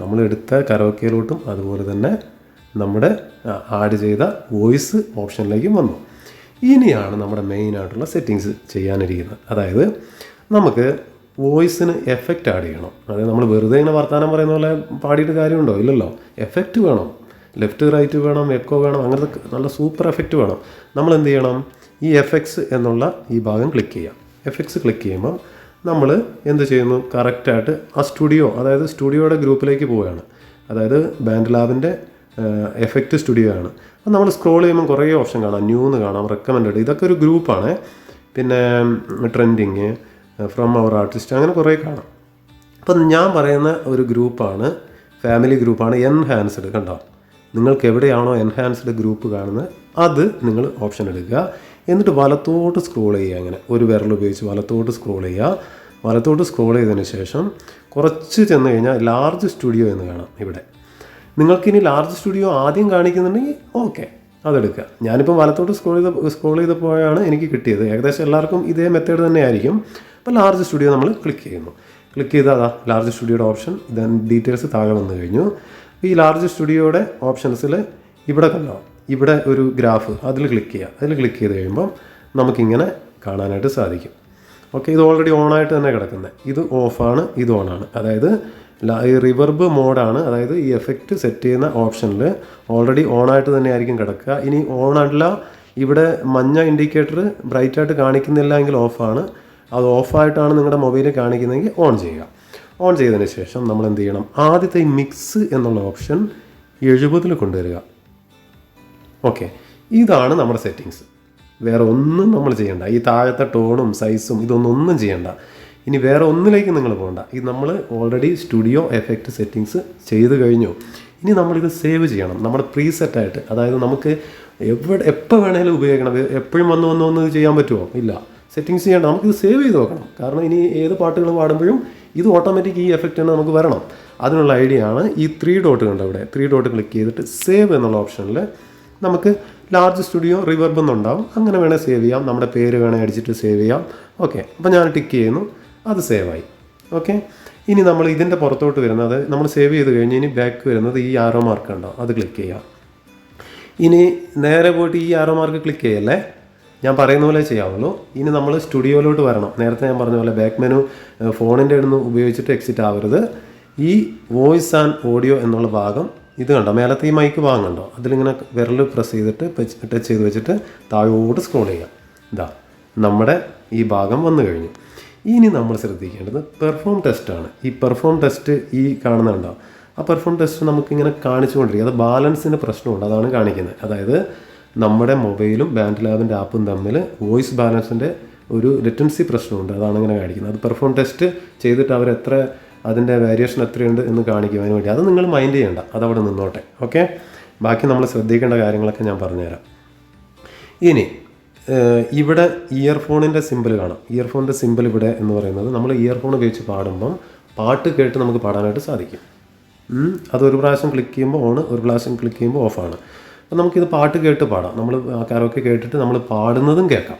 നമ്മൾ എടുത്ത കരോക്കയിലോട്ടും അതുപോലെ തന്നെ നമ്മുടെ ആഡ് ചെയ്ത വോയിസ് ഓപ്ഷനിലേക്കും വന്നു. ഇനിയാണ് നമ്മുടെ മെയിനായിട്ടുള്ള സെറ്റിങ്സ് ചെയ്യാനിരിക്കുന്നത്. അതായത് നമുക്ക് വോയിസിന് എഫക്റ്റ് ആഡ് ചെയ്യണം. അതായത് നമ്മൾ വെറുതെ ഇങ്ങനെ വർത്തമാനം പറയുന്ന പോലെ പാടിയിട്ട് കാര്യമുണ്ടോ? ഇല്ലല്ലോ. എഫക്റ്റ് വേണം. ലെഫ്റ്റ് റൈറ്റ് വേണം എക്കോ വേണം അങ്ങനത്തെ നല്ല സൂപ്പർ എഫക്റ്റ് വേണം. നമ്മൾ എന്ത് ചെയ്യണം? ഈ എഫക്ട്സ് എന്നുള്ള ഈ ഭാഗം ക്ലിക്ക് ചെയ്യാം. എഫക്ട്സ് ക്ലിക്ക് ചെയ്യുമ്പോൾ നമ്മൾ എന്ത് ചെയ്യുന്നു? കറക്റ്റായിട്ട് ആ സ്റ്റുഡിയോ അതായത് സ്റ്റുഡിയോയുടെ ഗ്രൂപ്പിലേക്ക് പോവുകയാണ്. അതായത് ബാൻഡ് ലാബിന്റെ എഫക്റ്റ് സ്റ്റുഡിയോ ആണ്. അപ്പോൾ നമ്മൾ സ്ക്രോൾ ചെയ്യുമ്പോൾ കുറേ ഓപ്ഷൻ കാണാം. ന്യൂ എന്ന് കാണാം റെക്കമെൻഡ് ഇതൊക്കെ ഒരു ഗ്രൂപ്പാണ്. പിന്നെ ട്രെൻഡിങ് ഫ്രം അവർ ആർട്ടിസ്റ്റ് അങ്ങനെ കുറേ കാണാം. അപ്പം ഞാൻ പറയുന്ന ഒരു ഗ്രൂപ്പാണ് ഫാമിലി ഗ്രൂപ്പാണ് എൻഹാൻസ്ഡ് കണ്ടോ? നിങ്ങൾക്ക് എവിടെയാണോ എൻഹാൻസ്ഡ് ഗ്രൂപ്പ് കാണുന്നത് അത് നിങ്ങൾ ഓപ്ഷൻ എടുക്കുക. എന്നിട്ട് വലത്തോട്ട് സ്ക്രോൾ ചെയ്യുക അങ്ങനെ. ഒരു വിരൽ ഉപയോഗിച്ച് വലത്തോട്ട് സ്ക്രോൾ ചെയ്യുക. വലത്തോട്ട് സ്ക്രോൾ ചെയ്തതിന് ശേഷം കുറച്ച് ചെന്ന് കഴിഞ്ഞാൽ ലാർജ് സ്റ്റുഡിയോ എന്ന് കാണാം ഇവിടെ. നിങ്ങൾക്കിനി ലാർജ് സ്റ്റുഡിയോ ആദ്യം കാണിക്കുന്നുണ്ടെങ്കിൽ ഓക്കെ അതെടുക്കുക. ഞാനിപ്പോൾ വലത്തോട്ട് സ്ക്രോൾ ചെയ്ത സ്ക്രോൾ ചെയ്തപ്പോഴാണ് എനിക്ക് കിട്ടിയത്. ഏകദേശം എല്ലാവർക്കും ഇതേ മെത്തേഡ് തന്നെ ആയിരിക്കും. അപ്പോൾ ലാർജ് സ്റ്റുഡിയോ നമ്മൾ ക്ലിക്ക് ചെയ്യുന്നു. ക്ലിക്ക് ചെയ്താൽ അതാ ലാർജ് സ്റ്റുഡിയോയുടെ ഓപ്ഷൻ ദെൻ ഡീറ്റെയിൽസ് താഴെ വന്നു കഴിഞ്ഞു. ഈ ലാർജ് സ്റ്റുഡിയോയുടെ ഓപ്ഷൻസിൽ ഇവിടെ കണ്ടോ? ഇവിടെ ഒരു ഗ്രാഫ് അതിൽ ക്ലിക്ക് ചെയ്യുക. അതിൽ ക്ലിക്ക് ചെയ്ത് കഴിയുമ്പം നമുക്കിങ്ങനെ കാണാനായിട്ട് സാധിക്കും. ഓക്കെ ഇത് ഓൾറെഡി ഓണായിട്ട് തന്നെ കിടക്കുന്നത്. ഇത് ഓഫാണ് ഇത് ഓണാണ് അതായത് ഈ റിവർബ് മോഡാണ് അതായത് ഈ എഫക്റ്റ് സെറ്റ് ചെയ്യുന്ന ഓപ്ഷനിൽ ഓൾറെഡി ഓണായിട്ട് തന്നെ ആയിരിക്കും കിടക്കുക. ഇനി ഓണല്ല ഇവിടെ മഞ്ഞ ഇൻഡിക്കേറ്റർ ബ്രൈറ്റായിട്ട് കാണിക്കുന്നില്ല എങ്കിൽ ഓഫാണ് അത് ഓഫായിട്ടാണ് നിങ്ങളുടെ മൊബൈലിൽ കാണിക്കുന്നതെങ്കിൽ ഓൺ ചെയ്യുക. ഓൺ ചെയ്തതിന് ശേഷം നമ്മൾ എന്ത് ചെയ്യണം? ആദ്യത്തെ മിക്സ് എന്നുള്ള ഓപ്ഷൻ എഴുപതിൽ കൊണ്ടുവരിക. ഓക്കെ. ഇതാണ് നമ്മുടെ സെറ്റിങ്സ് വേറെ ഒന്നും നമ്മൾ ചെയ്യണ്ട. ഈ താഴത്തെ ടോണും സൈസും ഇതൊന്നും ഒന്നും ചെയ്യണ്ട. ഇനി വേറെ ഒന്നിലേക്ക് നിങ്ങൾ പോകണ്ട. ഇത് നമ്മൾ ഓൾറെഡി സ്റ്റുഡിയോ എഫക്റ്റ് സെറ്റിങ്സ് ചെയ്ത് കഴിഞ്ഞു. ഇനി നമ്മളിത് സേവ് ചെയ്യണം. നമ്മുടെ പ്രീസെറ്റായിട്ട് അതായത് നമുക്ക് എവിടെ എപ്പോൾ വേണേലും ഉപയോഗിക്കണം. എപ്പോഴും വന്ന് വന്ന് വന്ന് ചെയ്യാൻ പറ്റുമോ ഇല്ല. സെറ്റിങ്സ് ചെയ്യണം നമുക്കിത് സേവ് ചെയ്ത് നോക്കണം കാരണം ഇനി ഏത് പാട്ടുകൾ പാടുമ്പോഴും ഇത് ഓട്ടോമാറ്റിക് ഈ എഫക്റ്റ് തന്നെ നമുക്ക് വരണം. അതിനുള്ള ഐഡിയ ആണ് ഈ ത്രീ ഡോട്ട് കണ്ടോ ഇവിടെ? ത്രീ ഡോട്ട് ക്ലിക്ക് ചെയ്തിട്ട് സേവ് എന്നുള്ള ഓപ്ഷനിൽ നമുക്ക് ലാർജ് സ്റ്റുഡിയോ റിവർബ് എന്നുണ്ടാവും അങ്ങനെ വേണേൽ സേവ് ചെയ്യാം. നമ്മുടെ പേര് വേണേൽ അടിച്ചിട്ട് സേവ് ചെയ്യാം. ഓക്കെ അപ്പോൾ ഞാൻ ടിക്ക് ചെയ്യുന്നു. അത് സേവായി ഓക്കെ ഇനി നമ്മൾ ഇതിന്റെ പുറത്തോട്ട് വരുന്നത് നമ്മൾ സേവ് ചെയ്ത് കഴിഞ്ഞ് ഇനി ബാക്ക് വരുന്നത് ഈ ആരോ മാർക്ക് ഉണ്ടോ? അത് ക്ലിക്ക് ചെയ്യാം. ഇനി നേരെ പോയിട്ട് ഈ ആരോ മാർക്ക് ക്ലിക്ക് ചെയ്യല്ലേ? ഞാൻ പറയുന്ന പോലെ ചെയ്യാവുള്ളൂ. ഇനി നമ്മൾ സ്റ്റുഡിയോയിലോട്ട് വരണം. നേരത്തെ ഞാൻ പറഞ്ഞ പോലെ ബാക്ക് മെനു ഫോണിന്റെ ഇടുന്ന് ഉപയോഗിച്ചിട്ട് എക്സിറ്റ് ആവരുത്. ഈ വോയിസ് ആൻഡ് ഓഡിയോ എന്നുള്ള ഭാഗം ഇത് കണ്ടോ? മേലത്തെ ഈ മൈക്ക് വാങ്ങണ്ടോ? അതിലിങ്ങനെ വിരൽ പ്രസ് ചെയ്തിട്ട് ടച്ച് ചെയ്ത് വെച്ചിട്ട് താഴോട്ട് സ്ക്രോൾ ചെയ്യുക. ഇതാ നമ്മുടെ ഈ ഭാഗം വന്നു കഴിഞ്ഞു. ഇനി നമ്മൾ ശ്രദ്ധിക്കേണ്ടത് പെർഫോം ടെസ്റ്റാണ് ഈ പെർഫോം ടെസ്റ്റ് ഈ കാണുന്നുണ്ടോ ആ പെർഫോം ടെസ്റ്റ് നമുക്കിങ്ങനെ കാണിച്ചുകൊണ്ടിരിക്കുക അത് ബാലൻസിന്റെ പ്രശ്നമുണ്ട്. അതാണ് കാണിക്കുന്നത്. അതായത് നമ്മുടെ മൊബൈലും ബാൻഡ് ലാബിന്റെ ആപ്പും തമ്മിൽ വോയിസ് ബാലൻസിന്റെ ഒരു ലിറ്റൻസി പ്രശ്നമുണ്ട്. അതാണ് ഇങ്ങനെ കാണിക്കുന്നത്. അത് പെർഫോം ടെസ്റ്റ് ചെയ്തിട്ട് അവർ എത്ര അതിന്റെ വേരിയേഷൻ എത്രയുണ്ട് എന്ന് കാണിക്കും അതിന് വേണ്ടി. അത് നിങ്ങൾ മൈൻഡ് ചെയ്യേണ്ട. അതവിടെ നിന്നോട്ടെ. ഓക്കെ ബാക്കി നമ്മൾ ശ്രദ്ധിക്കേണ്ട കാര്യങ്ങളൊക്കെ ഞാൻ പറഞ്ഞുതരാം. ഇനി ഇവിടെ ഇയർഫോണിന്റെ സിമ്പിൾ കാണാം. ഇയർഫോണിന്റെ സിമ്പിൾ ഇവിടെ എന്ന് പറയുന്നത് നമ്മൾ ഇയർഫോൺ ഉപയോഗിച്ച് പാടുമ്പം പാട്ട് കേട്ട് നമുക്ക് പാടാനായിട്ട് സാധിക്കും. അത് ഒരു പ്രാവശ്യം ക്ലിക്ക് ചെയ്യുമ്പോൾ ഓൺ ഒരു പ്രാവശ്യം ക്ലിക്ക് ചെയ്യുമ്പോൾ ഓഫാണ് അപ്പോൾ നമുക്കിത് പാട്ട് കേട്ട് പാടാം. നമ്മൾ ആ കരോക്കെ കേട്ടിട്ട് നമ്മൾ പാടുന്നതും കേൾക്കാം.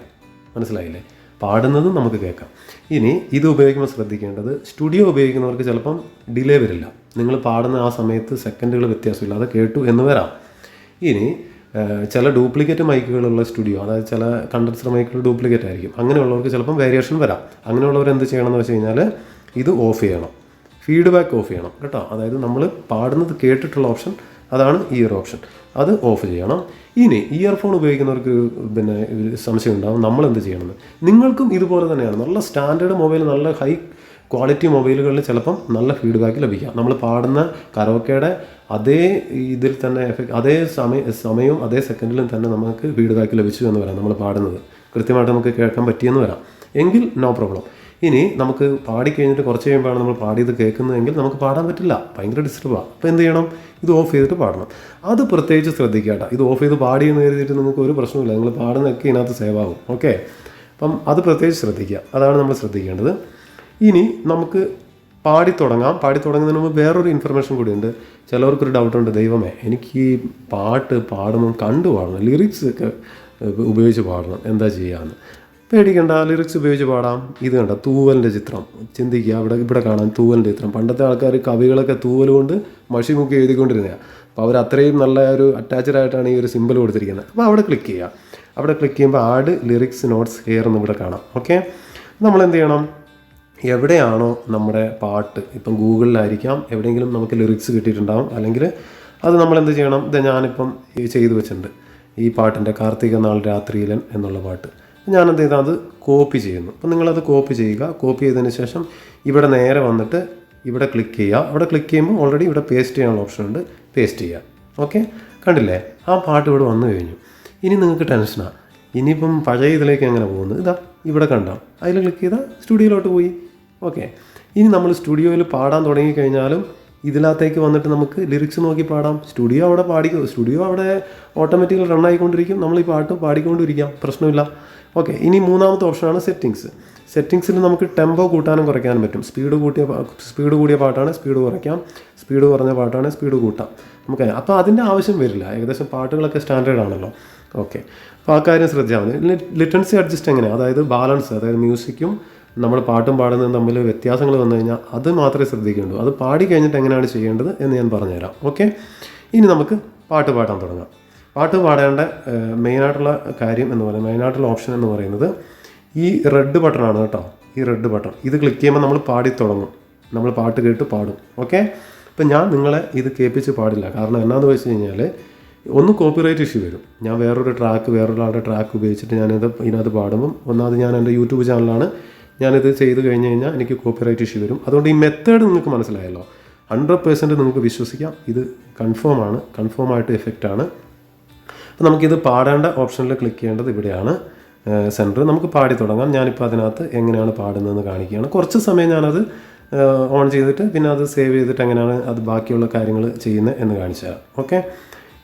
മനസ്സിലായില്ലേ? പാടുന്നതും നമുക്ക് കേൾക്കാം. ഇനി ഇത് ഉപയോഗിക്കുമ്പോൾ ശ്രദ്ധിക്കേണ്ടത് സ്റ്റുഡിയോ ഉപയോഗിക്കുന്നവർക്ക് ചിലപ്പം ഡിലേ വരില്ല. നിങ്ങൾ പാടുന്ന ആ സമയത്ത് സെക്കൻഡുകൾ വ്യത്യാസമില്ല. അത് കേട്ടു എന്ന് വരാം. ഇനി ചില ഡ്യൂപ്ലിക്കേറ്റ് മൈക്കുകളുള്ള സ്റ്റുഡിയോ അതായത് ചില കണ്ടൻസർ മൈക്കുകൾ ഡ്യൂപ്ലിക്കേറ്റ് ആയിരിക്കും. അങ്ങനെയുള്ളവർക്ക് ചിലപ്പം വേരിയേഷൻ വരാം. അങ്ങനെയുള്ളവർ എന്ത് ചെയ്യണം എന്ന് വെച്ച് കഴിഞ്ഞാൽ ഇത് ഓഫ് ചെയ്യണം. ഫീഡ്ബാക്ക് ഓഫ് ചെയ്യണം. കേട്ടോ? അതായത് നമ്മൾ പാടുന്നത് കേട്ടിട്ടുള്ള ഓപ്ഷൻ അതാണ് ഈ ഒരു ഓപ്ഷൻ. അത് ഓഫ് ചെയ്യണം. ഇനി ഇയർഫോൺ ഉപയോഗിക്കുന്നവർക്ക് പിന്നെ സംശയം ഉണ്ടാവും. നമ്മൾ എന്ത് ചെയ്യണമെന്ന് നിങ്ങൾക്കും ഇതുപോലെ തന്നെയാണ്. നല്ല സ്റ്റാൻഡേർഡ് മൊബൈൽ നല്ല ഹൈ ക്വാളിറ്റി മൊബൈലുകളിൽ ചിലപ്പം നല്ല ഫീഡ്ബാക്ക് ലഭിക്കാം. നമ്മൾ പാടുന്ന കരോക്കയുടെ അതേ ഇതിൽ തന്നെ എഫക്ട് അതേ സമയ സമയവും അതേ സെക്കൻഡിലും തന്നെ നമുക്ക് ഫീഡ്ബാക്ക് ലഭിച്ചു എന്ന് വരാം നമ്മൾ പാടുന്നത്. കൃത്യമായിട്ട് നമുക്ക് കേൾക്കാൻ പറ്റിയെന്ന് വരാം. എങ്കിൽ നോ പ്രോബ്ലം ഇനി നമുക്ക് പാടി കഴിഞ്ഞിട്ട് കുറച്ച് കഴിയുമ്പോഴാണ് നമ്മൾ പാടിയത് കേൾക്കുന്നതെങ്കിൽ നമുക്ക് പാടാൻ പറ്റില്ല. ഭയങ്കര ഡിസ്റ്റർബാണ് അപ്പോൾ എന്ത് ചെയ്യണം? ഇത് ഓഫ് ചെയ്തിട്ട് പാടണം. അത് പ്രത്യേകിച്ച് ശ്രദ്ധിക്കേണ്ട. ഇത് ഓഫ് ചെയ്ത് പാടി എന്ന് കരുതിയിട്ട് നമുക്ക് ഒരു പ്രശ്നമില്ല നിങ്ങൾ പാടുന്നതൊക്കെ ഇതിനകത്ത് സേവ് ആകും ഓക്കെ അപ്പം അത് പ്രത്യേകിച്ച് ശ്രദ്ധിക്കുക. അതാണ് നമ്മൾ ശ്രദ്ധിക്കേണ്ടത്. ഇനി നമുക്ക് പാടി തുടങ്ങാം. പാടി തുടങ്ങുന്നതിന് മുമ്പ് വേറൊരു ഇൻഫർമേഷൻ കൂടിയുണ്ട് ചിലവർക്കൊരു ഡൗട്ടുണ്ട് ദൈവമേ എനിക്ക് ഈ പാട്ട് പാടുമ്പം കണ്ടു പാടണം ലിറിക്സ് ഒക്കെ ഉപയോഗിച്ച് പാടണം. എന്താ ചെയ്യാമെന്ന് പേടിക്കണ്ട ലിറിക്സ് ഉപയോഗിച്ച് പാടാം. ഇത് കണ്ട തൂവലിന്റെ ചിത്രം. ചിന്തിക്കുക അവിടെ ഇവിടെ കാണാം തൂവലിന്റെ ചിത്രം. പണ്ടത്തെ ആൾക്കാർ കവികളൊക്കെ തൂവൽ കൊണ്ട് മഷി മുക്കി എഴുതിക്കൊണ്ടിരുന്നതാണ് അപ്പോൾ അവർ അത്രയും നല്ല ഒരു അറ്റാച്ച്ഡ് ആയിട്ടാണ് ഈ ഒരു സിമ്പിൾ കൊടുത്തിരിക്കുന്നത്. അപ്പോൾ അവിടെ ക്ലിക്ക് ചെയ്യുക. അവിടെ ക്ലിക്ക് ചെയ്യുമ്പോൾ ആഡ് ലിറിക്സ് നോട്ട്സ് ഹെയർ എന്ന് ഇവിടെ കാണാം. ഓക്കെ നമ്മൾ എന്ത് ചെയ്യണം? എവിടെയാണോ നമ്മുടെ പാട്ട് ഇപ്പം ഗൂഗിളിലായിരിക്കാം. എവിടെയെങ്കിലും നമുക്ക് ലിറിക്സ് കിട്ടിയിട്ടുണ്ടാവും. അല്ലെങ്കിൽ അത് നമ്മൾ എന്ത് ചെയ്യണം? ഇത് ഞാനിപ്പം ചെയ്തു വെച്ചിട്ടുണ്ട്. ഈ പാട്ടിന്റെ കാർത്തിക നാൾ രാത്രിയിലൻ എന്നുള്ള പാട്ട്. ഞാൻ എന്ത് ചെയ്താൽ അത് കോപ്പി ചെയ്യുന്നു. അപ്പം നിങ്ങളത് കോപ്പി ചെയ്യുക. കോപ്പി ചെയ്തതിന് ശേഷം ഇവിടെ നേരെ വന്നിട്ട് ഇവിടെ ക്ലിക്ക് ചെയ്യുക. അവിടെ ക്ലിക്ക് ചെയ്യുമ്പോൾ ഓൾറെഡി ഇവിടെ പേസ്റ്റ് ചെയ്യാനുള്ള ഓപ്ഷൻ ഉണ്ട്. പേസ്റ്റ് ചെയ്യുക. ഓക്കെ കണ്ടില്ലേ? ആ പാട്ട് ഇവിടെ വന്നു കഴിഞ്ഞു. ഇനി നിങ്ങൾക്ക് ടെൻഷനാണ് ഇനിയിപ്പം പഴയ ഇതിലേക്ക് എങ്ങനെ പോകുന്നു? ഇതാ ഇവിടെ കണ്ടോ? അതിൽ ക്ലിക്ക് ചെയ്താൽ സ്റ്റുഡിയോയിലോട്ട് പോയി. ഓക്കെ ഇനി നമ്മൾ സ്റ്റുഡിയോയിൽ പാടാൻ തുടങ്ങിക്കഴിഞ്ഞാലും ഇതിനകത്തേക്ക് വന്നിട്ട് നമുക്ക് ലിറിക്സ് നോക്കി പാടാം. സ്റ്റുഡിയോ അവിടെ പാടിക്കോ? സ്റ്റുഡിയോ അവിടെ ഓട്ടോമാറ്റിക്കലി റൺ ആയിക്കൊണ്ടിരിക്കും. നമ്മൾ ഈ പാട്ട് പാടിക്കൊണ്ടിരിക്കാം. പ്രശ്നമില്ല. ഓക്കെ ഇനി മൂന്നാമത്തെ ഓപ്ഷനാണ് സെറ്റിങ്സ് സെറ്റിങ്സിൽ നമുക്ക് ടെമ്പോ കൂട്ടാനും കുറയ്ക്കാനും പറ്റും. സ്പീഡ് കൂട്ടിയ സ്പീഡ് കൂടിയ പാട്ടാണ് സ്പീഡ് കുറയ്ക്കാം. സ്പീഡ് കുറഞ്ഞ പാട്ടാണ് സ്പീഡ് കൂട്ടാം. നമുക്ക് അപ്പോൾ അതിന്റെ ആവശ്യം വരില്ല. ഏകദേശം പാട്ടുകളൊക്കെ സ്റ്റാൻഡേർഡ് ആണല്ലോ. ഓക്കെ അപ്പോൾ ആ കാര്യം ശ്രദ്ധിച്ചാൽ മതി. ലിറ്റൻസി അഡ്ജസ്റ്റ് എങ്ങനെയാണ് അതായത് ബാലൻസ് അതായത് മ്യൂസിക്കും നമ്മൾ പാട്ടും പാടുന്നതും തമ്മിൽ വ്യത്യാസങ്ങൾ വന്നു കഴിഞ്ഞാൽ അത് മാത്രമേ ശ്രദ്ധിക്കേണ്ടൂ. അത് പാടി കഴിഞ്ഞിട്ട് എങ്ങനെയാണ് ചെയ്യേണ്ടത് എന്ന് ഞാൻ പറഞ്ഞുതരാം. ഓക്കെ ഇനി നമുക്ക് പാട്ട് പാടാൻ തുടങ്ങാം. പാട്ട് പാടേണ്ട മെയിനായിട്ടുള്ള കാര്യം എന്ന് പറയുന്നത് മെയിനായിട്ടുള്ള ഓപ്ഷൻ എന്ന് പറയുന്നത് ഈ റെഡ് ബട്ടണാണ് കേട്ടോ. ഈ റെഡ് ബട്ടൺ. ഇത് ക്ലിക്ക് ചെയ്യുമ്പോൾ നമ്മൾ പാടി തുടങ്ങും. നമ്മൾ പാട്ട് കേട്ട് പാടും. ഓക്കെ അപ്പം ഞാൻ നിങ്ങളെ ഇത് കേൾപ്പിച്ച് പാടില്ല. കാരണം എന്നാന്ന് വെച്ച് കഴിഞ്ഞാൽ ഒന്ന് കോപ്പിറൈറ്റ് ഇഷ്യൂ വരും. ഞാൻ വേറൊരു ട്രാക്ക് വേറൊരാളുടെ ട്രാക്ക് ഉപയോഗിച്ചിട്ട് ഞാനിത് ഇതിനകത്ത് പാടുമ്പം ഒന്നാമത് ഞാൻ എന്റെ യൂട്യൂബ് ചാനലാണ് ഞാനിത് ചെയ്ത് കഴിഞ്ഞ് കഴിഞ്ഞാൽ എനിക്ക് കോപ്പിറൈറ്റ് ഇഷ്യൂ വരും. അതുകൊണ്ട് ഈ മെത്തേഡ് നിങ്ങൾക്ക് മനസ്സിലായല്ലോ. ഹൺഡ്രഡ് പേഴ്സന്റ് നിങ്ങൾക്ക് വിശ്വസിക്കാം. ഇത് കൺഫേം ആണ്. കൺഫേം ആയിട്ട് എഫക്റ്റ് ആണ്. അപ്പോൾ നമുക്കിത് പാടേണ്ട ഓപ്ഷനിൽ ക്ലിക്ക് ചെയ്യേണ്ടത് ഇവിടെയാണ്. സെന്റർ നമുക്ക് പാടി തുടങ്ങാം. ഞാനിപ്പോൾ അതിനകത്ത് എങ്ങനെയാണ് പാടുന്നതെന്ന് കാണിക്കുകയാണ്. കുറച്ച് സമയം ഞാനത് ഓൺ ചെയ്തിട്ട് പിന്നെ അത് സേവ് ചെയ്തിട്ട് എങ്ങനെയാണ് അത് ബാക്കിയുള്ള കാര്യങ്ങൾ ചെയ്യുന്നത് എന്ന് കാണിച്ചു തരാം. ഓക്കെ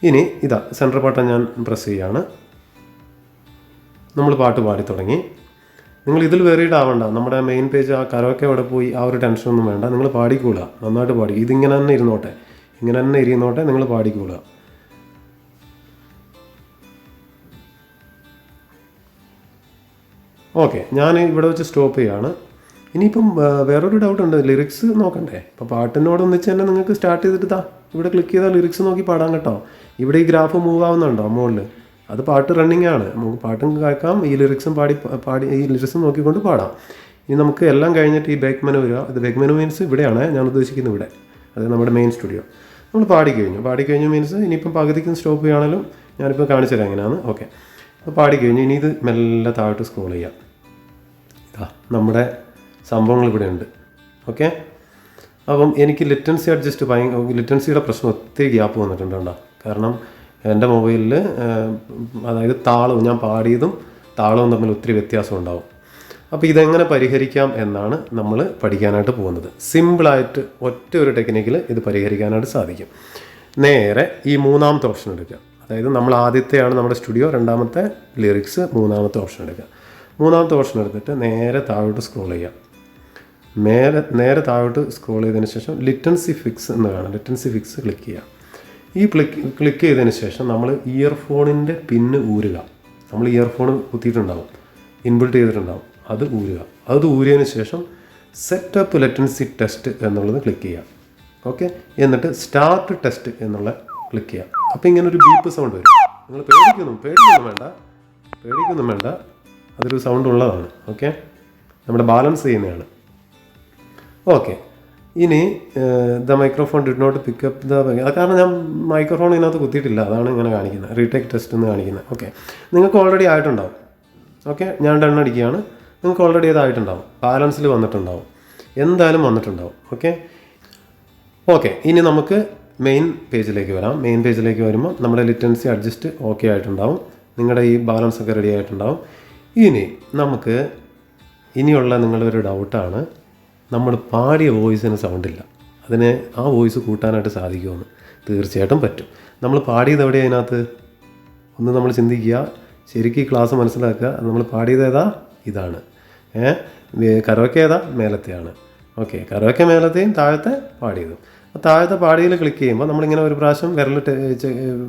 ഇനി ഇതാ സെന്റർ പാട്ട ഞാൻ പ്രസ് ചെയ്യുകയാണ് നമ്മൾ പാട്ട് പാടി തുടങ്ങി. നിങ്ങൾ ഇതിൽ വെറീഡ് ആവണ്ട നമ്മുടെ മെയിൻ പേജ് ആ കരോക്കെ അവിടെ പോയി ആ ഒരു ടെൻഷനൊന്നും വേണ്ട. നിങ്ങൾ പാടിക്കൂല നന്നായിട്ട് പാടി. ഇതിങ്ങനെ തന്നെ ഇരുന്നോട്ടെ. ഇങ്ങനെ തന്നെ ഇരുന്നോട്ടെ നിങ്ങൾ പാടിക്കൂല ഓക്കെ ഞാൻ ഇവിടെ വെച്ച് സ്റ്റോപ്പ് ചെയ്യാണ്. ഇനിയിപ്പം വേറൊരു ഡൗട്ട് ഉണ്ട്. ലിറിക്സ് നോക്കണ്ടേ? ഇപ്പോൾ പാട്ടിനോട് ഒന്നിച്ച് തന്നെ നിങ്ങൾക്ക് സ്റ്റാർട്ട് ചെയ്തിട്ട് താ ഇവിടെ ക്ലിക്ക് ചെയ്താൽ ലിറിക്സ് നോക്കി പാടാൻ കേട്ടോ. ഇവിടെ ഈ ഗ്രാഫ് മൂവ് ആവുന്നുണ്ടോ? മുകളിൽ അത് പാട്ട് റണ്ണിങ് ആണ്. നമുക്ക് പാട്ടും കേൾക്കാം. ഈ ലിറിക്സും പാടി പാടി ഈ ലിറിക്സും നോക്കിക്കൊണ്ട് പാടാം. ഇനി നമുക്ക് എല്ലാം കഴിഞ്ഞിട്ട് ഈ ബേക്ക് മെനു വരിക. ഇത് ബേക്ക് മെനു മീൻസ് ഇവിടെയാണ്. ഞാൻ ഉദ്ദേശിക്കുന്നത് ഇവിടെ. അത് നമ്മുടെ മെയിൻ സ്റ്റുഡിയോ നമ്മൾ പാടി കഴിഞ്ഞു. പാടി കഴിഞ്ഞു മീൻസ് ഇനിയിപ്പം പകുതിക്കും സ്റ്റോപ്പ് ചെയ്യുകയാണെങ്കിലും ഞാനിപ്പോൾ കാണിച്ചു തരാം എങ്ങനെയാണ് ഓക്കെ അപ്പോൾ പാടി കഴിഞ്ഞു. ഇനി ഇത് മെല്ലെ താഴോട്ട് സ്ക്രോൾ ചെയ്യാം. ഇതാ നമ്മുടെ സംഭവങ്ങൾ ഇവിടെ ഉണ്ട്. ഓക്കെ അപ്പം എനിക്ക് ലിറ്റൻസി അഡ്ജസ്റ്റ് ഭയങ്കര ലിറ്റൻസിയുടെ പ്രശ്നം ഒത്തിരി ഗ്യാപ്പ് വന്നിട്ടുണ്ട് കേട്ടോ കാരണം എന്റെ മൊബൈലിൽ അതായത് താളവും ഞാൻ പാടിയതും താളവും തമ്മിൽ ഒത്തിരി വ്യത്യാസം ഉണ്ടാവും. അപ്പോൾ ഇതെങ്ങനെ പരിഹരിക്കാം എന്നാണ് നമ്മൾ പഠിക്കാനായിട്ട് പോകുന്നത്. സിമ്പിളായിട്ട് ഒറ്റ ഒരു ടെക്നിക്കിൽ ഇത് പരിഹരിക്കാനായിട്ട് സാധിക്കും. നേരെ ഈ മൂന്നാമത്തെ ഓപ്ഷൻ എടുക്കുക. അതായത് നമ്മൾ ആദ്യത്തെയാണ് നമ്മുടെ സ്റ്റുഡിയോ രണ്ടാമത്തെ ലിറിക്സ് മൂന്നാമത്തെ ഓപ്ഷൻ എടുക്കുക. മൂന്നാമത്തെ ഓപ്ഷൻ എടുത്തിട്ട് നേരെ താഴോട്ട് സ്ക്രോൾ ചെയ്യുക. നേരെ നേരെ താഴോട്ട് സ്ക്രോൾ ചെയ്തതിന് ശേഷം ലിറ്റൻസി ഫിക്സ് എന്ന് കാണാം. ലിറ്റൻസി ഫിക്സ് ക്ലിക്ക് ചെയ്യുക. ഈ ക്ലിക്ക് ക്ലിക്ക് ചെയ്തതിന് ശേഷം നമ്മൾ ഇയർഫോണിന്റെ പിന്ന് ഊരുക. നമ്മൾ ഇയർഫോൺ കുത്തിയിട്ടുണ്ടാവും. ഇൻബിൾട്ട് ചെയ്തിട്ടുണ്ടാവും. അത് ഊരുക. അത് ഊരിയതിന് ശേഷം സെറ്റപ്പ് ലെറ്റൻസി ടെസ്റ്റ് എന്നുള്ളത് ക്ലിക്ക് ചെയ്യുക. ഓക്കെ എന്നിട്ട് സ്റ്റാർട്ട് ടെസ്റ്റ് എന്നുള്ള ക്ലിക്ക് ചെയ്യുക. അപ്പോൾ ഇങ്ങനെ ഒരു ബീപ്പ് സൗണ്ട് വരും. നിങ്ങൾ പേടിക്കുന്നു പേടിക്കൊന്നും വേണ്ട. പേടിക്കൊന്നും വേണ്ട. അതൊരു സൗണ്ട് ഉള്ളതാണ്. ഓക്കെ നമ്മുടെ ബാലൻസ് ചെയ്യുന്നതാണ്. ഓക്കെ ഇനി the microphone did not pick up the അത് കാരണം ഞാൻ മൈക്രോഫോൺ ഇതിനകത്ത് കുത്തിയിട്ടില്ല. അതാണ് ഇങ്ങനെ കാണിക്കുന്നത്. റീടേക്ക് ടെസ്റ്റ് എന്ന് കാണിക്കുന്നത്. ഓക്കെ നിങ്ങൾക്ക് ഓൾറെഡി ആയിട്ടുണ്ടാവും. ഓക്കെ ഞാൻ ഡൺ അടിക്കുകയാണ്. നിങ്ങൾക്ക് ഓൾറെഡി ഇതായിട്ടുണ്ടാവും ബാലൻസിൽ വന്നിട്ടുണ്ടാവും. എന്തായാലും വന്നിട്ടുണ്ടാവും. ഓക്കെ ഓക്കെ ഇനി നമുക്ക് മെയിൻ പേജിലേക്ക് വരാം. മെയിൻ പേജിലേക്ക് വരുമ്പോൾ നമ്മുടെ ലിറ്റൻസി അഡ്ജസ്റ്റ് ഓക്കെ ആയിട്ടുണ്ടാവും. നിങ്ങളുടെ ഈ ബാലൻസ് ഒക്കെ റെഡി ആയിട്ടുണ്ടാവും. ഇനി നമുക്ക് ഇനിയുള്ള നിങ്ങളുടെ ഒരു ഡൗട്ടാണ് നമ്മൾ പാടിയ വോയിസിന് സൗണ്ടില്ല അതിനെ ആ വോയിസ് കൂട്ടാനായിട്ട് സാധിക്കുമെന്ന് തീർച്ചയായിട്ടും പറ്റും. നമ്മൾ പാടിയത് എവിടെയാണ് അതിനകത്ത് ഒന്ന് നമ്മൾ ചിന്തിക്കുക. ശരിക്കും ഈ ക്ലാസ് മനസ്സിലാക്കുക. നമ്മൾ പാടിയത് ഏതാ? ഇതാണ്. കരോക്കെ ഏതാ? മേലത്തെയാണ്. ഓക്കെ കരോക്കെ മേലത്തെയും താഴത്തെ പാടിയതും. അപ്പോൾ താഴത്തെ പാടിയിൽ ക്ലിക്ക് ചെയ്യുമ്പോൾ നമ്മളിങ്ങനെ ഒരു പ്രാവശ്യം വിരൽ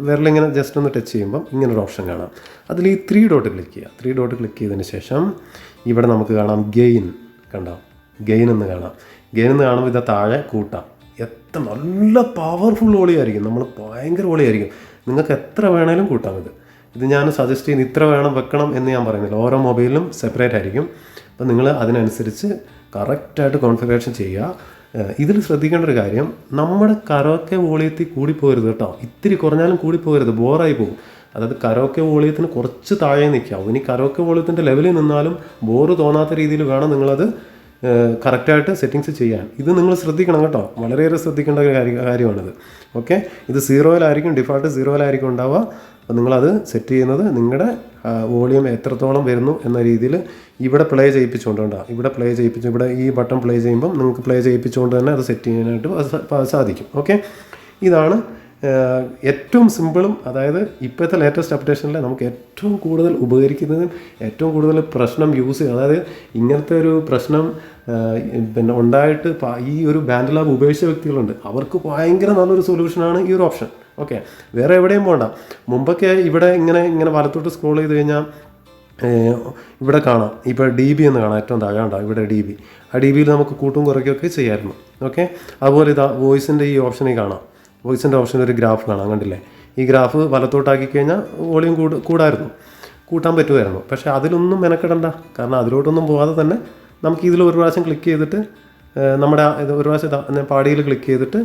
വിരലിങ്ങനെ ജസ്റ്റ് ഒന്ന് ടച്ച് ചെയ്യുമ്പോൾ ഇങ്ങനെ ഒരു ഓപ്ഷൻ കാണാം. അതിൽ ഈ ത്രീ ഡോട്ട് ക്ലിക്ക് ചെയ്യുക. ത്രീ ഡോട്ട് ക്ലിക്ക് ചെയ്തതിന് ശേഷം ഇവിടെ നമുക്ക് കാണാം ഗെയിൻ കണ്ടോ? ഗെയിൻ എന്ന് കാണാം. ഗെയിൻ എന്ന് കാണുമ്പോൾ ഇതാ താഴെ കൂട്ടാം. എത്ര നല്ല പവർഫുൾ ഓളിയായിരിക്കും നമ്മൾ ഭയങ്കര ഓളിയായിരിക്കും നിങ്ങൾക്ക് എത്ര വേണേലും കൂട്ടാം ഇത്. ഇത് ഞാൻ സജസ്റ്റ് ചെയ്യുന്നത് ഇത്ര വേണം വെക്കണം എന്ന് ഞാൻ പറയുന്നില്ല. ഓരോ മൊബൈലിലും സെപ്പറേറ്റ് ആയിരിക്കും. അപ്പം നിങ്ങൾ അതിനനുസരിച്ച് കറക്റ്റായിട്ട് കോൺഫിഗറേഷൻ ചെയ്യുക. ഇതിൽ ശ്രദ്ധിക്കേണ്ട ഒരു കാര്യം നമ്മുടെ കരോക്കെ വോളിയത്തിൽ കൂടിപ്പോകരുത് കേട്ടോ. ഇത്തിരി കുറഞ്ഞാലും കൂടിപ്പോകരുത് ബോറായി പോകും. അതായത് കരോക്കെ വോളിയത്തിന് കുറച്ച് താഴെ നിൽക്കാം. ഇനി കരോക്കെ വോളിയത്തിന്റെ ലെവലിൽ നിന്നാലും ബോറ് തോന്നാത്ത രീതിയിൽ വേണം നിങ്ങളത് കറക്റ്റായിട്ട് സെറ്റിങ്സ് ചെയ്യാൻ. ഇത് നിങ്ങൾ ശ്രദ്ധിക്കണം കേട്ടോ. വളരെയേറെ ശ്രദ്ധിക്കേണ്ട ഒരു കാര്യ കാര്യമാണിത്. ഓക്കെ? ഇത് സീറോയിലായിരിക്കും ഡിഫാൾട്ട് സീറോയിലായിരിക്കും ഉണ്ടാവുക. അപ്പോൾ നിങ്ങളത് സെറ്റ് ചെയ്യുന്നത് നിങ്ങളുടെ വോളിയം എത്രത്തോളം വരുന്നു എന്ന രീതിയിൽ ഇവിടെ പ്ലേ ചെയ്യിപ്പിച്ചുകൊണ്ട് ഇവിടെ പ്ലേ ചെയ്യിപ്പിച്ചു ഇവിടെ ഈ ബട്ടൺ പ്ലേ ചെയ്യുമ്പം നിങ്ങൾക്ക് പ്ലേ ചെയ്യിപ്പിച്ചുകൊണ്ട് തന്നെ അത് സെറ്റ് ചെയ്യാനായിട്ട് സാധിക്കും. ഓക്കെ? ഇതാണ് ഏറ്റവും സിമ്പിളും അതായത് ഇപ്പോഴത്തെ ലേറ്റസ്റ്റ് അപ്ഡേഷനിൽ നമുക്ക് ഏറ്റവും കൂടുതൽ ഉപകരിക്കുന്നതും ഏറ്റവും കൂടുതൽ പ്രശ്നം യൂസ് ചെയ്യുക അതായത് ഇങ്ങനത്തെ ഒരു പ്രശ്നം പിന്നെ ഉണ്ടായിട്ട് ഈ ഒരു ബാൻഡ് ലാബ് ഉപയോഗിച്ച വ്യക്തികളുണ്ട്. അവർക്ക് ഭയങ്കര നല്ലൊരു സൊല്യൂഷനാണ് ഈ ഒരു ഓപ്ഷൻ ഓക്കെ വേറെ എവിടെയും പോകണ്ട മുമ്പൊക്കെ ഇവിടെ ഇങ്ങനെ ഇങ്ങനെ വലത്തോട്ട് സ്ക്രോൾ ചെയ്ത് കഴിഞ്ഞാൽ ഇവിടെ കാണാം. ഇപ്പോൾ ഡി ബി എന്ന് കാണാം. ഏറ്റവും താഴെ ഇവിടെ ഡി ബി ആ ഡി ബിയിൽ നമുക്ക് കൂട്ടും കുറയ്ക്കുകയൊക്കെ ചെയ്യായിരുന്നു. ഓക്കെ അതുപോലെ ഇതാ വോയിസിന്റെ ഈ ഓപ്ഷനിൽ കാണാം. വോയിസിന്റെ ഓപ്ഷൻ ഒരു ഗ്രാഫ് കാണാം കണ്ടില്ലേ? ഈ ഗ്രാഫ് വലത്തോട്ടാക്കി കഴിഞ്ഞാൽ വോളിയം കൂട് കൂടായിരുന്നു. കൂട്ടാൻ പറ്റുമായിരുന്നു. പക്ഷേ അതിലൊന്നും മെനക്കെടണ്ട. കാരണം അതിലോട്ടൊന്നും പോകാതെ തന്നെ നമുക്ക് ഇതിൽ ഒരു പ്രാവശ്യം ക്ലിക്ക് ചെയ്തിട്ട് നമ്മുടെ ഇത് ഒരു പ്രാവശ്യം പാടിയിൽ ക്ലിക്ക് ചെയ്തിട്ട്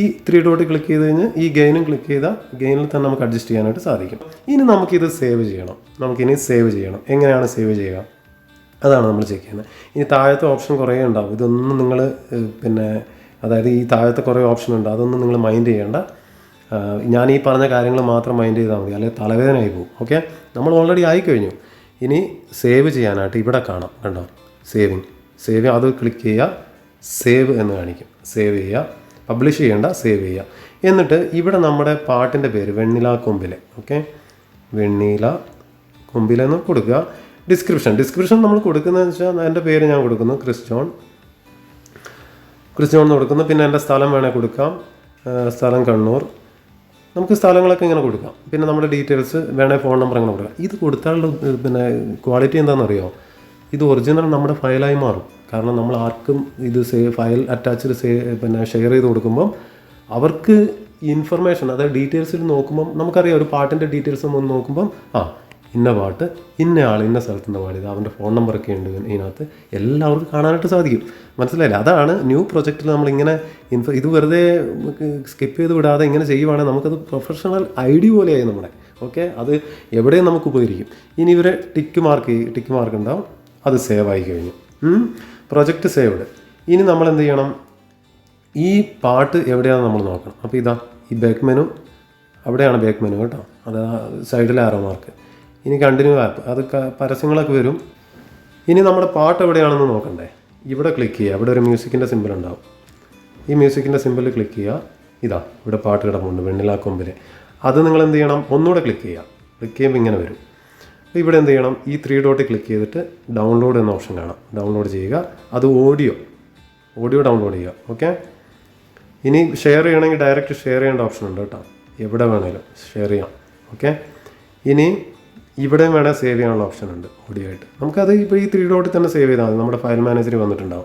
ഈ ത്രീ ഡോട്ട് ക്ലിക്ക് ചെയ്ത് കഴിഞ്ഞ് ഈ ഗെയിനും ക്ലിക്ക് ചെയ്താൽ ഗെയിനിൽ തന്നെ നമുക്ക് അഡ്ജസ്റ്റ് ചെയ്യാനായിട്ട് സാധിക്കും. ഇനി നമുക്കിത് സേവ് ചെയ്യണം. നമുക്കിനി സേവ് ചെയ്യണം. എങ്ങനെയാണ് സേവ് ചെയ്യുക? അതാണ് നമ്മൾ ചെക്ക് ചെയ്യുന്നത്. ഇനി താഴത്തെ ഓപ്ഷൻ കുറേ ഉണ്ടാവും. ഇതൊന്നും നിങ്ങൾ പിന്നെ അതായത് ഈ താഴത്തെ കുറേ ഓപ്ഷൻ ഉണ്ട്. അതൊന്നും നിങ്ങൾ മൈൻഡ് ചെയ്യേണ്ട. ഞാൻ ഈ പറഞ്ഞ കാര്യങ്ങൾ മാത്രം മൈൻഡ് ചെയ്താൽ മതി. അല്ലെങ്കിൽ തലവേദനയായി പോകും. ഓക്കെ നമ്മൾ ഓൾറെഡി ആയിക്കഴിഞ്ഞു. ഇനി സേവ് ചെയ്യാനായിട്ട് ഇവിടെ കാണാം കണ്ടോ? സേവിങ് സേവ് അത് ക്ലിക്ക് ചെയ്യുക. സേവ് എന്ന് കാണിക്കും. സേവ് ചെയ്യുക. പബ്ലിഷ് ചെയ്യേണ്ട. സേവ് ചെയ്യുക. എന്നിട്ട് ഇവിടെ നമ്മുടെ പാട്ടിന്റെ പേര് വെണ്ണില കൊമ്പിലെ. ഓക്കെ വെണ്ണീല കൊമ്പിലെന്ന് കൊടുക്കുക. ഡിസ്ക്രിപ്ഷൻ ഡിസ്ക്രിപ്ഷൻ നമ്മൾ കൊടുക്കുന്നതെന്ന് വെച്ചാൽ എന്റെ പേര് ഞാൻ കൊടുക്കുന്നു. ക്രിസ് ജോൺ ക്രിസ് കൊടുക്കുന്നു. പിന്നെ എന്റെ സ്ഥലം വേണേൽ കൊടുക്കാം. സ്ഥലം കണ്ണൂർ. നമുക്ക് സ്ഥലങ്ങളൊക്കെ ഇങ്ങനെ കൊടുക്കാം. പിന്നെ നമ്മുടെ ഡീറ്റെയിൽസ് വേണേൽ ഫോൺ നമ്പർ അങ്ങനെ കൊടുക്കാം. ഇത് കൊടുത്താലുള്ള പിന്നെ ക്വാളിറ്റി എന്താണെന്നറിയോ? ഇത് ഒറിജിനൽ നമ്മുടെ ഫയലായി മാറും. കാരണം നമ്മൾ ആർക്കും ഇത് സേ ഫയൽ അറ്റാച്ച്ഡ് സേ പിന്നെ ഷെയർ ചെയ്ത് കൊടുക്കുമ്പം അവർക്ക് ഇൻഫർമേഷൻ അതായത് ഡീറ്റെയിൽസിൽ നോക്കുമ്പം നമുക്കറിയാം ഒരു പാട്ടിന്റെ ഡീറ്റെയിൽസ് ഒന്ന് നോക്കുമ്പം ആ ഇന്ന പാട്ട് ഇന്ന ആൾ ഇന്ന സ്ഥലത്ത് നിന്ന് പാടിയത് അവന്റെ ഫോൺ നമ്പറൊക്കെ ഉണ്ട് ഇതിനകത്ത്. എല്ലാവർക്കും കാണാനായിട്ട് സാധിക്കും. മനസ്സിലായില്ലേ? അതാണ് ന്യൂ പ്രൊജക്റ്റിൽ നമ്മളിങ്ങനെ ഇൻഫോ ഇത് വെറുതെ സ്കിപ്പ് ചെയ്ത് വിടാതെ ഇങ്ങനെ ചെയ്യുവാണെങ്കിൽ നമുക്കത് പ്രൊഫഷണൽ ഐ ഡി പോലെയായി നമ്മുടെ. ഓക്കെ അത് എവിടെയും നമുക്ക് ഉപകരിക്കും. ഇനി ഇവരെ ടിക്ക് മാർക്ക് ടിക്ക് മാർക്ക് ഉണ്ടാവും. അത് സേവ് ആയി കഴിഞ്ഞു. പ്രൊജക്റ്റ് സേവ്ഡ് ഇനി നമ്മൾ എന്ത് ചെയ്യണം? ഈ പാട്ട് എവിടെയാണ് നമ്മൾ നോക്കണം. അപ്പോൾ ഇതാ ഈ ബാക്ക് മെനു അവിടെയാണ് ബാക്ക് മെനു കേട്ടോ. അത് സൈഡിലെ ആറോ മാർക്ക് ഇനി കണ്ടിന്യൂ ആപ്പ് അത് പരസ്യങ്ങളൊക്കെ വരും. ഇനി നമ്മുടെ പാട്ട് എവിടെയാണെന്ന് നോക്കണ്ടേ? ഇവിടെ ക്ലിക്ക് ചെയ്യുക. ഇവിടെ ഒരു മ്യൂസിക്കിന്റെ സിമ്പിൾ ഉണ്ടാവും. ഈ മ്യൂസിക്കിന്റെ സിമ്പിൾ ക്ലിക്ക് ചെയ്യുക. ഇതാ ഇവിടെ പാട്ട് കിടപ്പുണ്ട് വെണ്ണിലാ കൊമ്പിൽ അത് നിങ്ങൾ എന്ത് ചെയ്യണം? ഒന്നുകൂടെ ക്ലിക്ക് ചെയ്യുക. ക്ലിക്ക് ചെയ്യുമ്പോൾ ഇങ്ങനെ വരും. അപ്പോൾ ഇവിടെ എന്ത് ചെയ്യണം? ഈ ത്രീ ഡോട്ട് ക്ലിക്ക് ചെയ്തിട്ട് ഡൗൺലോഡ് എന്ന ഓപ്ഷൻ കാണാം. ഡൗൺലോഡ് ചെയ്യുക. അത് ഓഡിയോ ഓഡിയോ ഡൗൺലോഡ് ചെയ്യുക. ഓക്കെ ഇനി ഷെയർ ചെയ്യണമെങ്കിൽ ഡയറക്റ്റ് ഷെയർ ചെയ്യേണ്ട ഓപ്ഷൻ ഉണ്ട് കേട്ടോ. എവിടെ വേണേലും ഷെയർ ചെയ്യാം. ഓക്കെ ഇനി ഇവിടെ വേണേൽ സേവ് ചെയ്യാനുള്ള ഓപ്ഷൻ ഉണ്ട് ഓഡിയോ ആയിട്ട് നമുക്കത് ഇപ്പോൾ ഈ ത്രീ ഡോട്ടിൽ തന്നെ സേവ് ചെയ്താൽ മതി. നമ്മുടെ ഫയൽ മാനേജർ വന്നിട്ടുണ്ടാവും.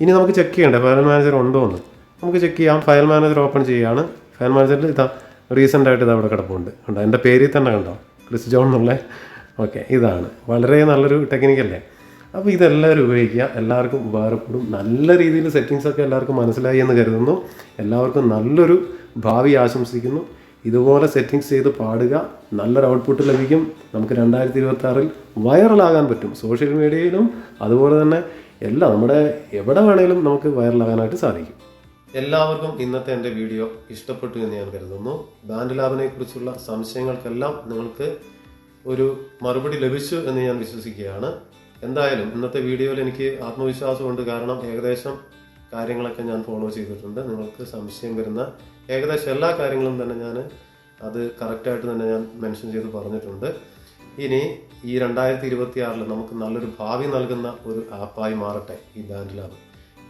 ഇനി നമുക്ക് ചെക്ക് ചെയ്യണ്ടേ? ഫയൽ മാനേജർ ഉണ്ടോ എന്ന്. നമുക്ക് ചെക്ക് ചെയ്യാം. ഫയൽ മാനേജർ ഓപ്പൺ ചെയ്യുകയാണ് ഫയൽ മാനേജറിൽ ഇതാ റീസെന്റ് ആയിട്ട് ഇത് അവിടെ കിടപ്പുണ്ട്. കണ്ടോ? എന്റെ പേരിൽ തന്നെ കണ്ടോ? ക്രിസ് ജോൺ എന്നുള്ള. ഓക്കെ ഇതാണ്. വളരെ നല്ലൊരു ടെക്നിക്കല്ലേ അപ്പോൾ ഇതെല്ലാവരും ഉപയോഗിക്കുക. എല്ലാവർക്കും ഉപകാരപ്പെടും. നല്ല രീതിയിൽ സെറ്റിങ്സൊക്കെ എല്ലാവർക്കും മനസ്സിലായി എന്ന് കരുതുന്നു. എല്ലാവർക്കും നല്ലൊരു ഭാവി ആശംസിക്കുന്നു. ഇതുപോലെ സെറ്റിങ്സ് ചെയ്ത് പാടുക നല്ലൊരു ഔട്ട്പുട്ട് ലഭിക്കും. നമുക്ക് രണ്ടായിരത്തി ഇരുപത്തി ആറിൽ വൈറലാകാൻ പറ്റും. സോഷ്യൽ മീഡിയയിലും അതുപോലെ തന്നെ എല്ലാം നമ്മുടെ എവിടെ വേണേലും നമുക്ക് വൈറലാകാനായിട്ട് സാധിക്കും. എല്ലാവർക്കും ഇന്നത്തെ എന്റെ വീഡിയോ ഇഷ്ടപ്പെട്ടു എന്ന് ഞാൻ കരുതുന്നു. ബാൻഡ് ലാബിനെ കുറിച്ചുള്ള സംശയങ്ങൾക്കെല്ലാം നിങ്ങൾക്ക് ഒരു മറുപടി ലഭിച്ചു എന്ന് ഞാൻ വിശ്വസിക്കുകയാണ്. എന്തായാലും ഇന്നത്തെ വീഡിയോയിൽ എനിക്ക് ആത്മവിശ്വാസമുണ്ട്. കാരണം ഏകദേശം കാര്യങ്ങളൊക്കെ ഞാൻ ഫോളോ ചെയ്തിട്ടുണ്ട്. നിങ്ങൾക്ക് സംശയം വരുന്ന ഏകദേശം എല്ലാ കാര്യങ്ങളും തന്നെ ഞാൻ അത് കറക്റ്റായിട്ട് തന്നെ ഞാൻ മെൻഷൻ ചെയ്ത് പറഞ്ഞിട്ടുണ്ട്. ഇനി ഈ രണ്ടായിരത്തി ഇരുപത്തി ആറിൽ നമുക്ക് നല്ലൊരു ഭാവി നൽകുന്ന ഒരു ആപ്പായി മാറട്ടെ ഈ ബാൻഡ് ലാബ്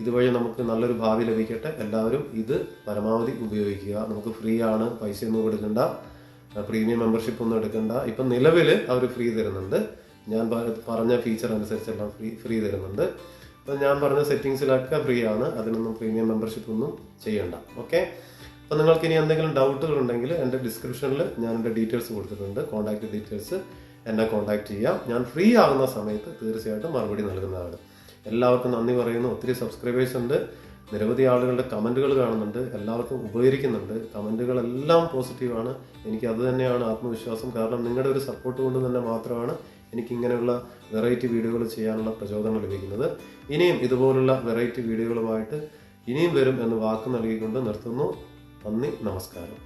ഇതുവഴി നമുക്ക് നല്ലൊരു ഭാവി ലഭിക്കട്ടെ. എല്ലാവരും ഇത് പരമാവധി ഉപയോഗിക്കുക. നമുക്ക് ഫ്രീ ആണ് പൈസ ഒന്നും കൊടുക്കണ്ട പ്രീമിയം മെമ്പർഷിപ്പ് ഒന്നും എടുക്കണ്ട. ഇപ്പം നിലവിൽ അവർ ഫ്രീ തരുന്നുണ്ട്. ഞാൻ പറഞ്ഞ ഫീച്ചർ അനുസരിച്ചെല്ലാം ഫ്രീ ഫ്രീ തരുന്നുണ്ട്. അപ്പം ഞാൻ പറഞ്ഞ സെറ്റിങ്സിലൊക്കെ ഫ്രീ ആണ്. അതിനൊന്നും പ്രീമിയം മെമ്പർഷിപ്പ് ഒന്നും ചെയ്യണ്ട. ഓക്കെ അപ്പം നിങ്ങൾക്ക് ഇനി എന്തെങ്കിലും ഡൗട്ടുകൾ ഉണ്ടെങ്കിൽ എന്റെ ഡിസ്ക്രിപ്ഷനിൽ ഞാൻ എന്റെ ഡീറ്റെയിൽസ് കൊടുത്തിട്ടുണ്ട്. കോൺടാക്ട് ഡീറ്റെയിൽസ് എന്നെ കോൺടാക്ട് ചെയ്യാം. ഞാൻ ഫ്രീ ആകുന്ന സമയത്ത് തീർച്ചയായിട്ടും മറുപടി നൽകുന്നതാണ്. എല്ലാവർക്കും നന്ദി പറയുന്നു. ഒത്തിരി സബ്സ്ക്രൈബേഴ്സ് ഉണ്ട്. നിരവധി ആളുകളുടെ കമന്റുകൾ കാണുന്നുണ്ട്. എല്ലാവർക്കും ഉപകരിക്കുന്നുണ്ട്. കമന്റുകളെല്ലാം പോസിറ്റീവാണ് എനിക്ക് അത് തന്നെയാണ് ആത്മവിശ്വാസം. കാരണം നിങ്ങളുടെ ഒരു സപ്പോർട്ട് കൊണ്ട് തന്നെ മാത്രമാണ് എനിക്ക് ഇങ്ങനെയുള്ള വെറൈറ്റി വീഡിയോകൾ ചെയ്യാനുള്ള പ്രചോദനം ലഭിക്കുന്നത്. ഇനിയും ഇതുപോലുള്ള വെറൈറ്റി വീഡിയോകളുമായിട്ട് ഇനിയും വരും എന്ന് വാക്ക് നൽകിക്കൊണ്ട് നിർത്തുന്നു. നന്ദി നമസ്കാരം.